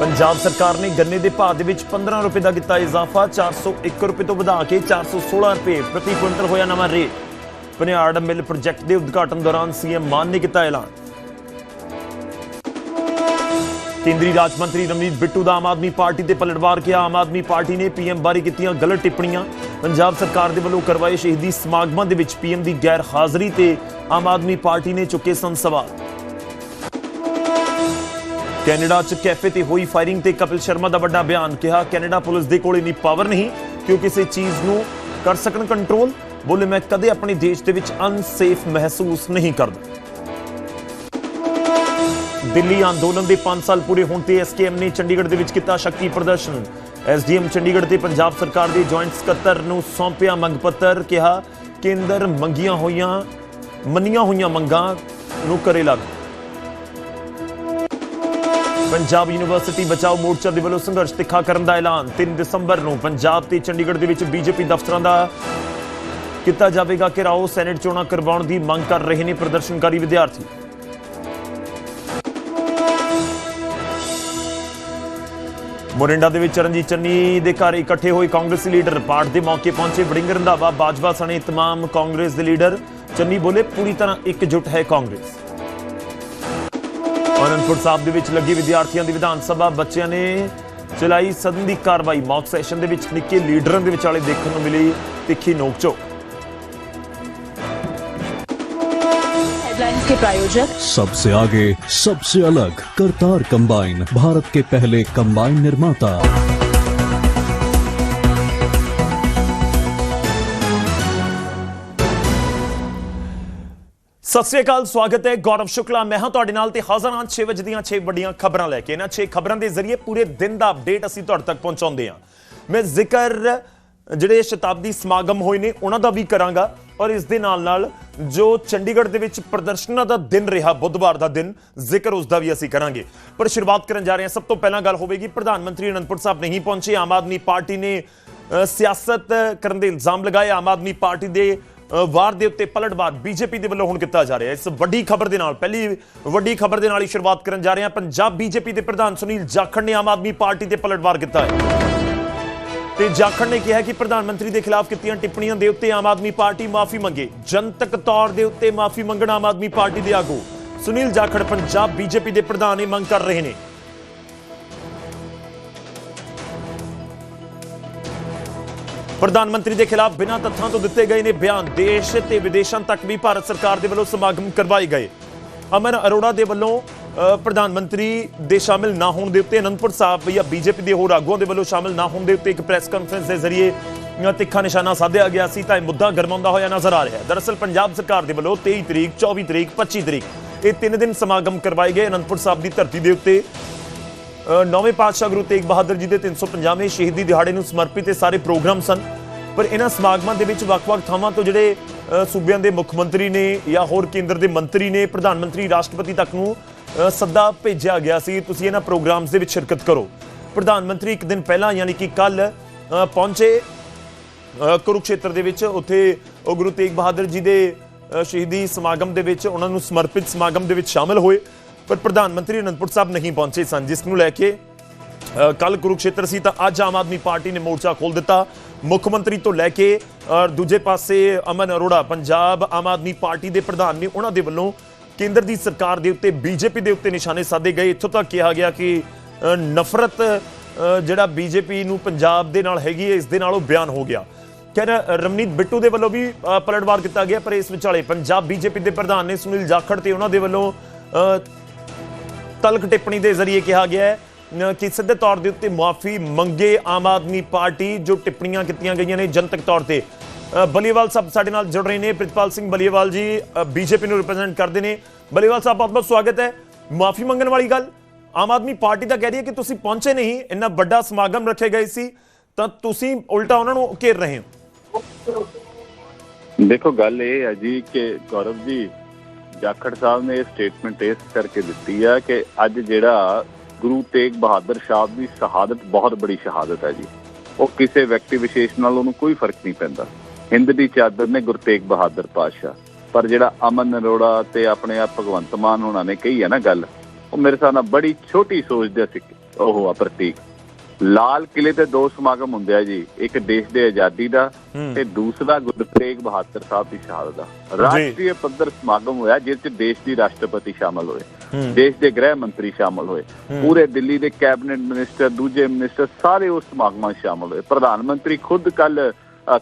ਪੰਜਾਬ ਸਰਕਾਰ ਨੇ ਗੰਨੇ ਦੇ ਭਾਅ ਦੇ ਵਿੱਚ 15 ਰੁਪਏ ਦਾ ਕੀਤਾ ਇਜ਼ਾਫਾ 401 ਰੁਪਏ ਤੋਂ ਵਧਾ ਕੇ 416 ਰੁਪਏ ਪ੍ਰਤੀ ਕੁਇੰਟਲ ਹੋਇਆ ਨਵਾਂ ਰੇਟ। ਪਨਿਆੜ ਮਿਲ ਪ੍ਰੋਜੈਕਟ ਦੇ ਉਦਘਾਟਨ ਦੌਰਾਨ ਸੀਐਮ ਮਾਨ ਨੇ ਕੀਤਾ ਐਲਾਨ। ਕੇਂਦਰੀ ਰਾਜ ਮੰਤਰੀ ਰਮਨੀਤ ਬਿੱਟੂ ਦਾ ਆਮ ਆਦਮੀ ਪਾਰਟੀ ਤੇ ਪਲਟਵਾਰ ਕਿਹਾ, ਆਮ ਆਦਮੀ ਪਾਰਟੀ ਨੇ ਪੀਐਮ ਬਾਰੇ ਕੀਤੀਆਂ ਗਲਤ ਟਿੱਪਣੀਆਂ। ਪੰਜਾਬ ਸਰਕਾਰ ਦੇ ਵੱਲੋਂ ਕਰਵਾਏ ਸ਼ਹੀਦੀ ਸਮਾਗਮਾਂ ਦੇ ਵਿੱਚ ਪੀਐਮ ਦੀ ਗੈਰ ਹਾਜ਼ਰੀ ਤੇ ਆਮ ਆਦਮੀ ਪਾਰਟੀ ਨੇ ਚੁੱਕੇ ਸਨ ਸਵਾਲ। ਕੈਨੇਡਾ 'ਚ ਕੈਫੇ ਤੇ ਹੋਈ ਫਾਇਰਿੰਗ ਤੇ ਕਪਿਲ ਸ਼ਰਮਾ ਦਾ ਵੱਡਾ ਬਿਆਨ ਕਿਹਾ, ਕੈਨੇਡਾ ਪੁਲਿਸ ਦੇ ਕੋਲ ਇੰਨੀ ਪਾਵਰ ਨਹੀਂ ਕਿ ਉਹ ਕਿਸੇ ਚੀਜ਼ ਨੂੰ ਕਰ ਸਕਣ ਕੰਟਰੋਲ ਬੋਲੇ, ਮੈਂ ਕਦੇ ਆਪਣੇ ਦੇਸ਼ ਦੇ ਵਿੱਚ ਅਨਸੇਫ ਮਹਿਸੂਸ ਨਹੀਂ ਕਰਦਾ। ਦਿੱਲੀ ਅੰਦੋਲਨ ਦੇ 5 ਸਾਲ ਪੂਰੇ ਹੋਣ ਤੇ ਐਸਕੇਐਮ ਨੇ ਚੰਡੀਗੜ੍ਹ ਦੇ ਵਿੱਚ ਕੀਤਾ ਸ਼ਕਤੀ ਪ੍ਰਦਰਸ਼ਨ। ਐਸਡੀਐਮ ਚੰਡੀਗੜ੍ਹ ਤੇ ਪੰਜਾਬ ਸਰਕਾਰ ਦੇ ਜੁਆਇੰਟ ਸਕੱਤਰ ਨੂੰ ਸੌਂਪਿਆ ਮੰਗ ਪੱਤਰ, ਕਿਹਾ, ਕੇਂਦਰ ਮੰਗੀਆਂ ਹੋਈਆਂ, ਮੰਨੀਆਂ ਹੋਈਆਂ ਮੰਗਾਂ ਨੂੰ ਕਰੇ ਲਾਗੂ ਪੰਜਾਬ ਯੂਨੀਵਰਸਿਟੀ ਬਚਾਓ ਮੋਰਚਾ ਦੇ ਵੱਲੋਂ ਸੰਘਰਸ਼ ਤਿੱਖਾ ਕਰਨ ਦਾ ਐਲਾਨ 3 ਦਸੰਬਰ ਨੂੰ ਪੰਜਾਬ ਤੇ ਚੰਡੀਗੜ੍ਹ ਦੇ ਵਿੱਚ ਬੀਜੇਪੀ ਦਫ਼ਤਰਾਂ ਦਾ ਕੀਤਾ ਜਾਵੇਗਾ ਘਿਰਾਓ ਸੈਨੇਟ ਚੋਣਾਂ ਕਰਵਾਉਣ ਦੀ ਮੰਗ ਕਰ ਰਹੇ ਨੇ ਪ੍ਰਦਰਸ਼ਨਕਾਰੀ ਵਿਦਿਆਰਥੀ ਮੋਰਿੰਡਾ ਦੇ ਵਿੱਚ ਚਰਨਜੀਤ ਚੰਨੀ ਦੇ ਘਰ ਇਕੱਠੇ ਹੋਏ ਕਾਂਗਰਸੀ ਲੀਡਰ ਪਾਠ ਦੇ ਮੌਕੇ ਪਹੁੰਚੇ ਵੜਿੰਗ ਰੰਧਾਵਾ ਬਾਜਵਾ ਸਣੇ तमाम ਕਾਂਗਰਸ ਦੇ ਲੀਡਰ ਚੰਨੀ ਬੋਲੇ ਪੂਰੀ ਤਰ੍ਹਾਂ ਇਕਜੁੱਟ ਹੈ ਕਾਂਗਰਸ ਅਨੰਦਪੁਰ ਸਾਹਿਬ ਦੇ ਵਿੱਚ ਲੱਗੀ ਵਿਦਿਆਰਥੀਆਂ ਦੀ ਵਿਧਾਨ ਸਭਾ ਬੱਚਿਆਂ ਨੇ ਚਲਾਈ ਸਦਨ ਦੀ ਕਾਰਵਾਈ ਮੌਕ ਸੈਸ਼ਨ ਦੇ ਵਿੱਚ ਨਿੱਕੇ ਲੀਡਰਾਂ ਦੇ ਵਿਚਾਲੇ ਦੇਖਣ ਨੂੰ ਮਿਲੀ ਤਿੱਖੀ ਨੋਕਝੋਕ हेडलाइंस के प्रायोजक सबसे आगे सबसे अलग करतार कंबाइन भारत के पहले कंबाइन निर्माता ਸਤਿ ਸ੍ਰੀ ਅਕਾਲ, ਸਵਾਗਤ ਹੈ। ਗੌਰਵ ਸ਼ੁਕਲਾ, ਮੈਂ ਹਾਂ ਤੁਹਾਡੇ ਨਾਲ ਤੇ ਹਾਜ਼ਰ ਹਾਂ 6 ਵਜੇ ਦੀਆਂ 6 ਵੱਡੀਆਂ ਖਬਰਾਂ ਲੈ ਕੇ। ਇਹਨਾਂ 6 ਖਬਰਾਂ ਦੇ ਜ਼ਰੀਏ ਪੂਰੇ ਦਿਨ ਦਾ ਅਪਡੇਟ ਅਸੀਂ ਤੁਹਾਡੇ ਤੱਕ ਪਹੁੰਚਾਉਂਦੇ ਹਾਂ। ਮੈਂ ਜ਼ਿਕਰ ਜਿਹੜੇ ਸ਼ਤਾਬਦੀ ਸਮਾਗਮ ਹੋਏ ਨੇ, ਉਹਨਾਂ ਦਾ ਵੀ ਕਰਾਂਗਾ। ਔਰ ਇਸ ਦੇ ਨਾਲ ਨਾਲ ਜੋ ਚੰਡੀਗੜ੍ਹ ਦੇ ਵਿੱਚ ਪ੍ਰਦਰਸ਼ਨਾਂ ਦਾ ਦਿਨ ਰਿਹਾ, ਬੁੱਧਵਾਰ ਦਾ ਦਿਨ, ਜ਼ਿਕਰ ਉਸ ਦਾ ਵੀ ਅਸੀਂ ਕਰਾਂਗੇ। ਪਰ ਸ਼ੁਰੂਆਤ ਕਰਨ ਜਾ ਰਹੇ ਹਾਂ। ਸਭ ਤੋਂ ਪਹਿਲਾਂ ਗੱਲ ਹੋਵੇਗੀ, ਪ੍ਰਧਾਨ ਮੰਤਰੀ ਅਨੰਦਪੁਰ ਸਾਹਿਬ ਨਹੀਂ ਪਹੁੰਚੇ। ਆਮ ਆਦਮੀ ਪਾਰਟੀ ਨੇ ਸਿਆਸਤ ਕਰਨ ਦੇ ਇਲਜ਼ਾਮ ਲਗਾਏ। ਆਮ ਆਦਮੀ ਪਾਰਟੀ ਦੇ ਵਾਰ ਦੇ ਉੱਤੇ ਪਲਟਵਾਰ ਬੀਜੇਪੀ ਦੇ ਵੱਲੋਂ ਹੁਣ ਕੀਤਾ ਜਾ ਰਿਹਾ। ਇਸ ਵੱਡੀ ਖਬਰ ਦੇ ਨਾਲ, ਪਹਿਲੀ ਵੱਡੀ ਖਬਰ ਦੇ ਨਾਲ ਹੀ ਸ਼ੁਰੂਆਤ ਕਰਨ ਜਾ ਰਹੇ ਹਾਂ। ਪੰਜਾਬ ਬੀਜੇਪੀ ਦੇ ਪ੍ਰਧਾਨ ਸੁਨੀਲ ਜਾਖੜ ਨੇ ਆਮ ਆਦਮੀ ਪਾਰਟੀ ਤੇ ਪਲਟਵਾਰ ਕੀਤਾ ਹੈ। ਤੇ ਜਾਖੜ ਨੇ ਕਿਹਾ ਕਿ ਪ੍ਰਧਾਨ ਮੰਤਰੀ ਦੇ ਖਿਲਾਫ ਕੀਤੀਆਂ ਟਿੱਪਣੀਆਂ ਦੇ ਉੱਤੇ ਆਮ ਆਦਮੀ ਪਾਰਟੀ ਮਾਫੀ ਮੰਗੇ। ਜਨਤਕ ਤੌਰ ਦੇ ਉੱਤੇ ਮਾਫੀ ਮੰਗਣ ਆਮ ਆਦਮੀ ਪਾਰਟੀ ਦੇ ਆਗੂ। ਸੁਨੀਲ ਜਾਖੜ ਪੰਜਾਬ ਬੀਜੇਪੀ ਦੇ ਪ੍ਰਧਾਨ ਇਹ ਮੰਗ ਕਰ ਰਹੇ ਨੇ। ਪ੍ਰਧਾਨ ਮੰਤਰੀ ਦੇ ਖਿਲਾਫ ਬਿਨਾਂ ਤੱਥਾਂ ਤੋਂ ਦਿੱਤੇ ਗਏ ਨੇ ਬਿਆਨ, ਦੇਸ਼ ਤੇ ਵਿਦੇਸ਼ਾਂ ਤੱਕ ਵੀ ਭਾਰਤ ਸਰਕਾਰ ਦੇ ਵੱਲੋਂ ਸਮਾਗਮ ਕਰਵਾਏ ਗਏ। ਅਮਨ ਅਰੋੜਾ ਦੇ ਵੱਲੋਂ ਪ੍ਰਧਾਨ ਮੰਤਰੀ ਦੇ ਸ਼ਾਮਿਲ ਨਾ ਹੋਣ ਦੇ ਉੱਤੇ, ਅਨੰਦਪੁਰ ਸਾਹਿਬ ਜਾਂ ਬੀਜੇਪੀ ਦੇ ਹੋਰ ਆਗੂਆਂ ਦੇ ਵੱਲੋਂ ਸ਼ਾਮਿਲ ਨਾ ਹੋਣ ਦੇ ਉੱਤੇ ਇੱਕ ਪ੍ਰੈਸ ਕਾਨਫਰੰਸ ਦੇ ਜ਼ਰੀਏ ਤਿੱਖਾ ਨਿਸ਼ਾਨਾ ਸਾਧਿਆ ਗਿਆ ਸੀ ਤਾਂ ਇਹ ਮੁੱਦਾ ਗਰਮਾਉਂਦਾ ਹੋਇਆ ਨਜ਼ਰ ਆ ਰਿਹਾ। ਹੈ ਦਰਅਸਲ ਪੰਜਾਬ ਸਰਕਾਰ ਦੇ ਵੱਲੋਂ 23 ਤਰੀਕ 24 ਤਰੀਕ 25 ਤਰੀਕ, ਇਹ ਤਿੰਨ ਦਿਨ ਸਮਾਗਮ ਕਰਵਾਏ ਗਏ ਅਨੰਦਪੁਰ ਸਾਹਿਬ ਦੀ ਧਰਤੀ ਦੇ ਉੱਤੇ। ਨੌਵੇਂ ਪਾਤਸ਼ਾਹ ਗੁਰੂ ਤੇਗ ਬਹਾਦਰ ਜੀ ਦੇ 350ਵੇਂ ਸ਼ਹੀਦੀ ਦਿਹਾੜੇ ਨੂੰ ਸਮਰਪਿਤ ਇਹ ਸਾਰੇ ਪ੍ਰੋਗਰਾਮ ਸਨ। ਪਰ ਇਹਨਾਂ ਸਮਾਗਮਾਂ ਦੇ ਵਿੱਚ ਵੱਖ-ਵੱਖ ਥਾਵਾਂ ਤੋਂ ਜਿਹੜੇ ਸੂਬਿਆਂ ਦੇ ਮੁੱਖ ਮੰਤਰੀ ਨੇ ਜਾਂ ਹੋਰ ਕੇਂਦਰ ਦੇ ਮੰਤਰੀ ਨੇ, ਪ੍ਰਧਾਨ ਮੰਤਰੀ, ਰਾਸ਼ਟਰਪਤੀ ਤੱਕ ਨੂੰ ਸੱਦਾ ਭੇਜਿਆ ਗਿਆ ਸੀ। ਤੁਸੀਂ ਇਹਨਾਂ ਪ੍ਰੋਗਰਾਮਸ ਦੇ ਵਿੱਚ ਸ਼ਿਰਕਤ ਕਰੋ। ਪ੍ਰਧਾਨ ਮੰਤਰੀ ਇੱਕ ਦਿਨ ਪਹਿਲਾਂ ਯਾਨੀ ਕਿ ਕੱਲ ਪਹੁੰਚੇ ਕੁਰੂਕਸ਼ੇਤਰ ਦੇ ਵਿੱਚ। ਉੱਥੇ ਉਹ ਗੁਰੂ ਤੇਗ ਬਹਾਦਰ ਜੀ ਦੇ ਸ਼ਹੀਦੀ ਸਮਾਗਮ ਦੇ ਵਿੱਚ ਉਹਨਾਂ ਨੂੰ ਸਮਰਪਿਤ ਸਮਾਗਮ ਦੇ ਵਿੱਚ ਸ਼ਾਮਲ ਹੋਏ। ਪਰ ਪ੍ਰਧਾਨ ਮੰਤਰੀ ਅਨੰਦਪੁਰ ਸਾਹਿਬ ਨਹੀਂ ਪਹੁੰਚੇ ਸਨ ਜਿਸ ਨੂੰ ਲੈ ਕੇ ਕੱਲ ਕੁਰੂਕਸ਼ੇਤਰ ਸੀ ਤਾਂ ਅੱਜ ਆਮ ਆਦਮੀ ਪਾਰਟੀ ਨੇ ਮੋਰਚਾ ਖੋਲ ਦਿੱਤਾ। ਮੁੱਖ ਮੰਤਰੀ ਤੋਂ ਲੈ ਕੇ ਦੂਜੇ ਪਾਸੇ ਅਮਨ ਅਰੋੜਾ ਪੰਜਾਬ ਆਮ ਆਦਮੀ ਪਾਰਟੀ ਦੇ ਪ੍ਰਧਾਨ ਨੇ ਉਹਨਾਂ ਦੇ ਵੱਲੋਂ ਕੇਂਦਰ ਦੀ ਸਰਕਾਰ ਦੇ ਉੱਤੇ ਬੀਜੇਪੀ ਦੇ ਉੱਤੇ ਨਿਸ਼ਾਨੇ ਸਾਧੇ ਗਏ। ਇੱਥੋਂ ਤੱਕ ਕਿਹਾ ਗਿਆ ਕਿ ਅ, ਨਫ਼ਰਤ ਅ, ਜਿਹੜਾ ਬੀਜੇਪੀ ਨੂੰ ਪੰਜਾਬ ਦੇ ਨਾਲ ਹੈਗੀ ਹੈ ਇਸ ਦੇ ਨਾਲ ਉਹ ਬਿਆਨ ਹੋ ਗਿਆ। ਕਹਿੰਦਾ ਰਮਨੀਤ ਬਿੱਟੂ ਦੇ ਵੱਲੋਂ ਵੀ ਪਲਟਵਾਰ ਕੀਤਾ ਗਿਆ ਪਰ ਇਸ ਵਿਚਾਲੇ ਪੰਜਾਬ ਬੀਜੇਪੀ ਦੇ ਪ੍ਰਧਾਨ ਨੇ ਸੁਨੀਲ ਜਾਖੜ ਤੇ ਉਹਨਾਂ ਦੇ ਵੱਲੋਂ ਤਲਕ ਟਿੱਪਣੀ ਦੇ ਜ਼ਰੀਏ ਕਿਹਾ ਗਿਆ ਹੈ ਕਿ ਸਿੱਧੇ ਤੌਰ ਦੇ ਉੱਤੇ ਮਾਫੀ ਮੰਗੇ ਆਮ ਆਦਮੀ ਪਾਰਟੀ ਜੋ ਟਿੱਪਣੀਆਂ ਕੀਤੀਆਂ ਗਈਆਂ ਨੇ ਜਨਤਕ ਤੌਰ ਤੇ। ਬਲੀਵਾਲ ਸਾਹਿਬ ਸਾਡੇ ਨਾਲ ਜੁੜ ਰਹੇ ਨੇ। ਪ੍ਰਿਤਪਾਲ ਸਿੰਘ ਬਲੀਵਾਲ ਜੀ ਬੀਜੇਪੀ ਨੂੰ ਰਿਪਰੈਜ਼ੈਂਟ ਕਰਦੇ ਨੇ। ਬਲੀਵਾਲ ਸਾਹਿਬ ਬਹੁਤ ਬਹੁਤ ਸਵਾਗਤ ਹੈ। ਮਾਫੀ ਮੰਗਣ ਵਾਲੀ ਗੱਲ, ਆਮ ਆਦਮੀ ਪਾਰਟੀ ਦਾ ਕਹਿ ਰਹੀ ਹੈ ਕਿ ਤੁਸੀਂ ਪਹੁੰਚੇ ਨਹੀਂ, ਇੰਨਾ ਵੱਡਾ ਸਮਾਗਮ ਰੱਖੇ ਗਏ ਸੀ, ਤਾਂ ਤੁਸੀਂ ਉਲਟਾ ਉਹਨਾਂ ਨੂੰ ਘੇਰ ਰਹੇ ਹੋ। ਦੇਖੋ, ਗੱਲ ਇਹ ਹੈ ਜੀ ਕਿ ਗੌਰਵ ਜੀ ਜਾਖੜ ਸਾਹਿਬ ਨੇ ਇਹ ਸਟੇਟਮੈਂਟ ਇਸ ਕਰਕੇ ਦਿੱਤੀ ਆ ਕਿ ਅੱਜ ਜਿਹੜਾ ਗੁਰੂ ਤੇਗ ਬਹਾਦਰ ਸਾਹਿਬ ਦੀ ਸ਼ਹਾਦਤ ਬਹੁਤ ਬੜੀ ਸ਼ਹਾਦਤ ਹੈ ਜੀ। ਉਹ ਕਿਸੇ ਵਿਅਕਤੀ ਵਿਸ਼ੇਸ਼ ਨਾਲ ਉਹਨੂੰ ਕੋਈ ਫ਼ਰਕ ਨਹੀਂ ਪੈਂਦਾ। ਹਿੰਦ ਦੀ ਚਾਦਰ ਨੇ ਗੁਰੂ ਤੇਗ ਬਹਾਦਰ ਪਾਤਸ਼ਾਹ। ਪਰ ਜਿਹੜਾ ਅਮਨ ਅਰੋੜਾ ਤੇ ਆਪਣੇ ਆਪ ਭਗਵੰਤ ਮਾਨ ਹੋਣਾ ਨੇ ਕਹੀ ਹੈ ਨਾ ਗੱਲ, ਉਹ ਮੇਰੇ ਹਿਸਾਬ ਨਾਲ ਬੜੀ ਛੋਟੀ ਸੋਚ ਦੇ ਸੀ ਉਹ ਆ ਪ੍ਰਤੀਕ। ਲਾਲ ਕਿਲੇ ਤੇ ਦੋ ਸਮਾਗਮ ਹੁੰਦੇ ਆ ਜੀ ਇੱਕ ਦੇਸ਼ ਦੇ ਆਜ਼ਾਦੀ ਦਾ। ਤੇ ਦੂਸਰਾ ਗੁਰੂ ਤੇਗ ਬਹਾਦਰ ਸਾਹਿਬ ਦੀ ਸ਼ਹਾਦਤ ਦਾ। ਰਾਸ਼ਟਰੀ ਪੱਧਰ ਸਮਾਗਮ ਹੋਇਆ ਜਿਸ 'ਚ ਦੇਸ਼ ਦੀ ਰਾਸ਼ਟਰਪਤੀ ਸ਼ਾਮਲ ਹੋਏ। ਦੇਸ਼ ਦੇ ਗ੍ਰਹਿ ਮੰਤਰੀ ਸ਼ਾਮਲ ਹੋਏ। ਪੂਰੇ ਦਿੱਲੀ ਦੇ ਕੈਬਨਿਟ ਮਿਨਿਸਟਰ ਦੂਜੇ ਮਿਨਿਸਟਰ ਸਾਰੇ ਉਸ ਸਮਾਗਮਾਂ ਸ਼ਾਮਲ ਹੋਏ। ਪ੍ਰਧਾਨ ਮੰਤਰੀ ਖੁਦ ਕੱਲ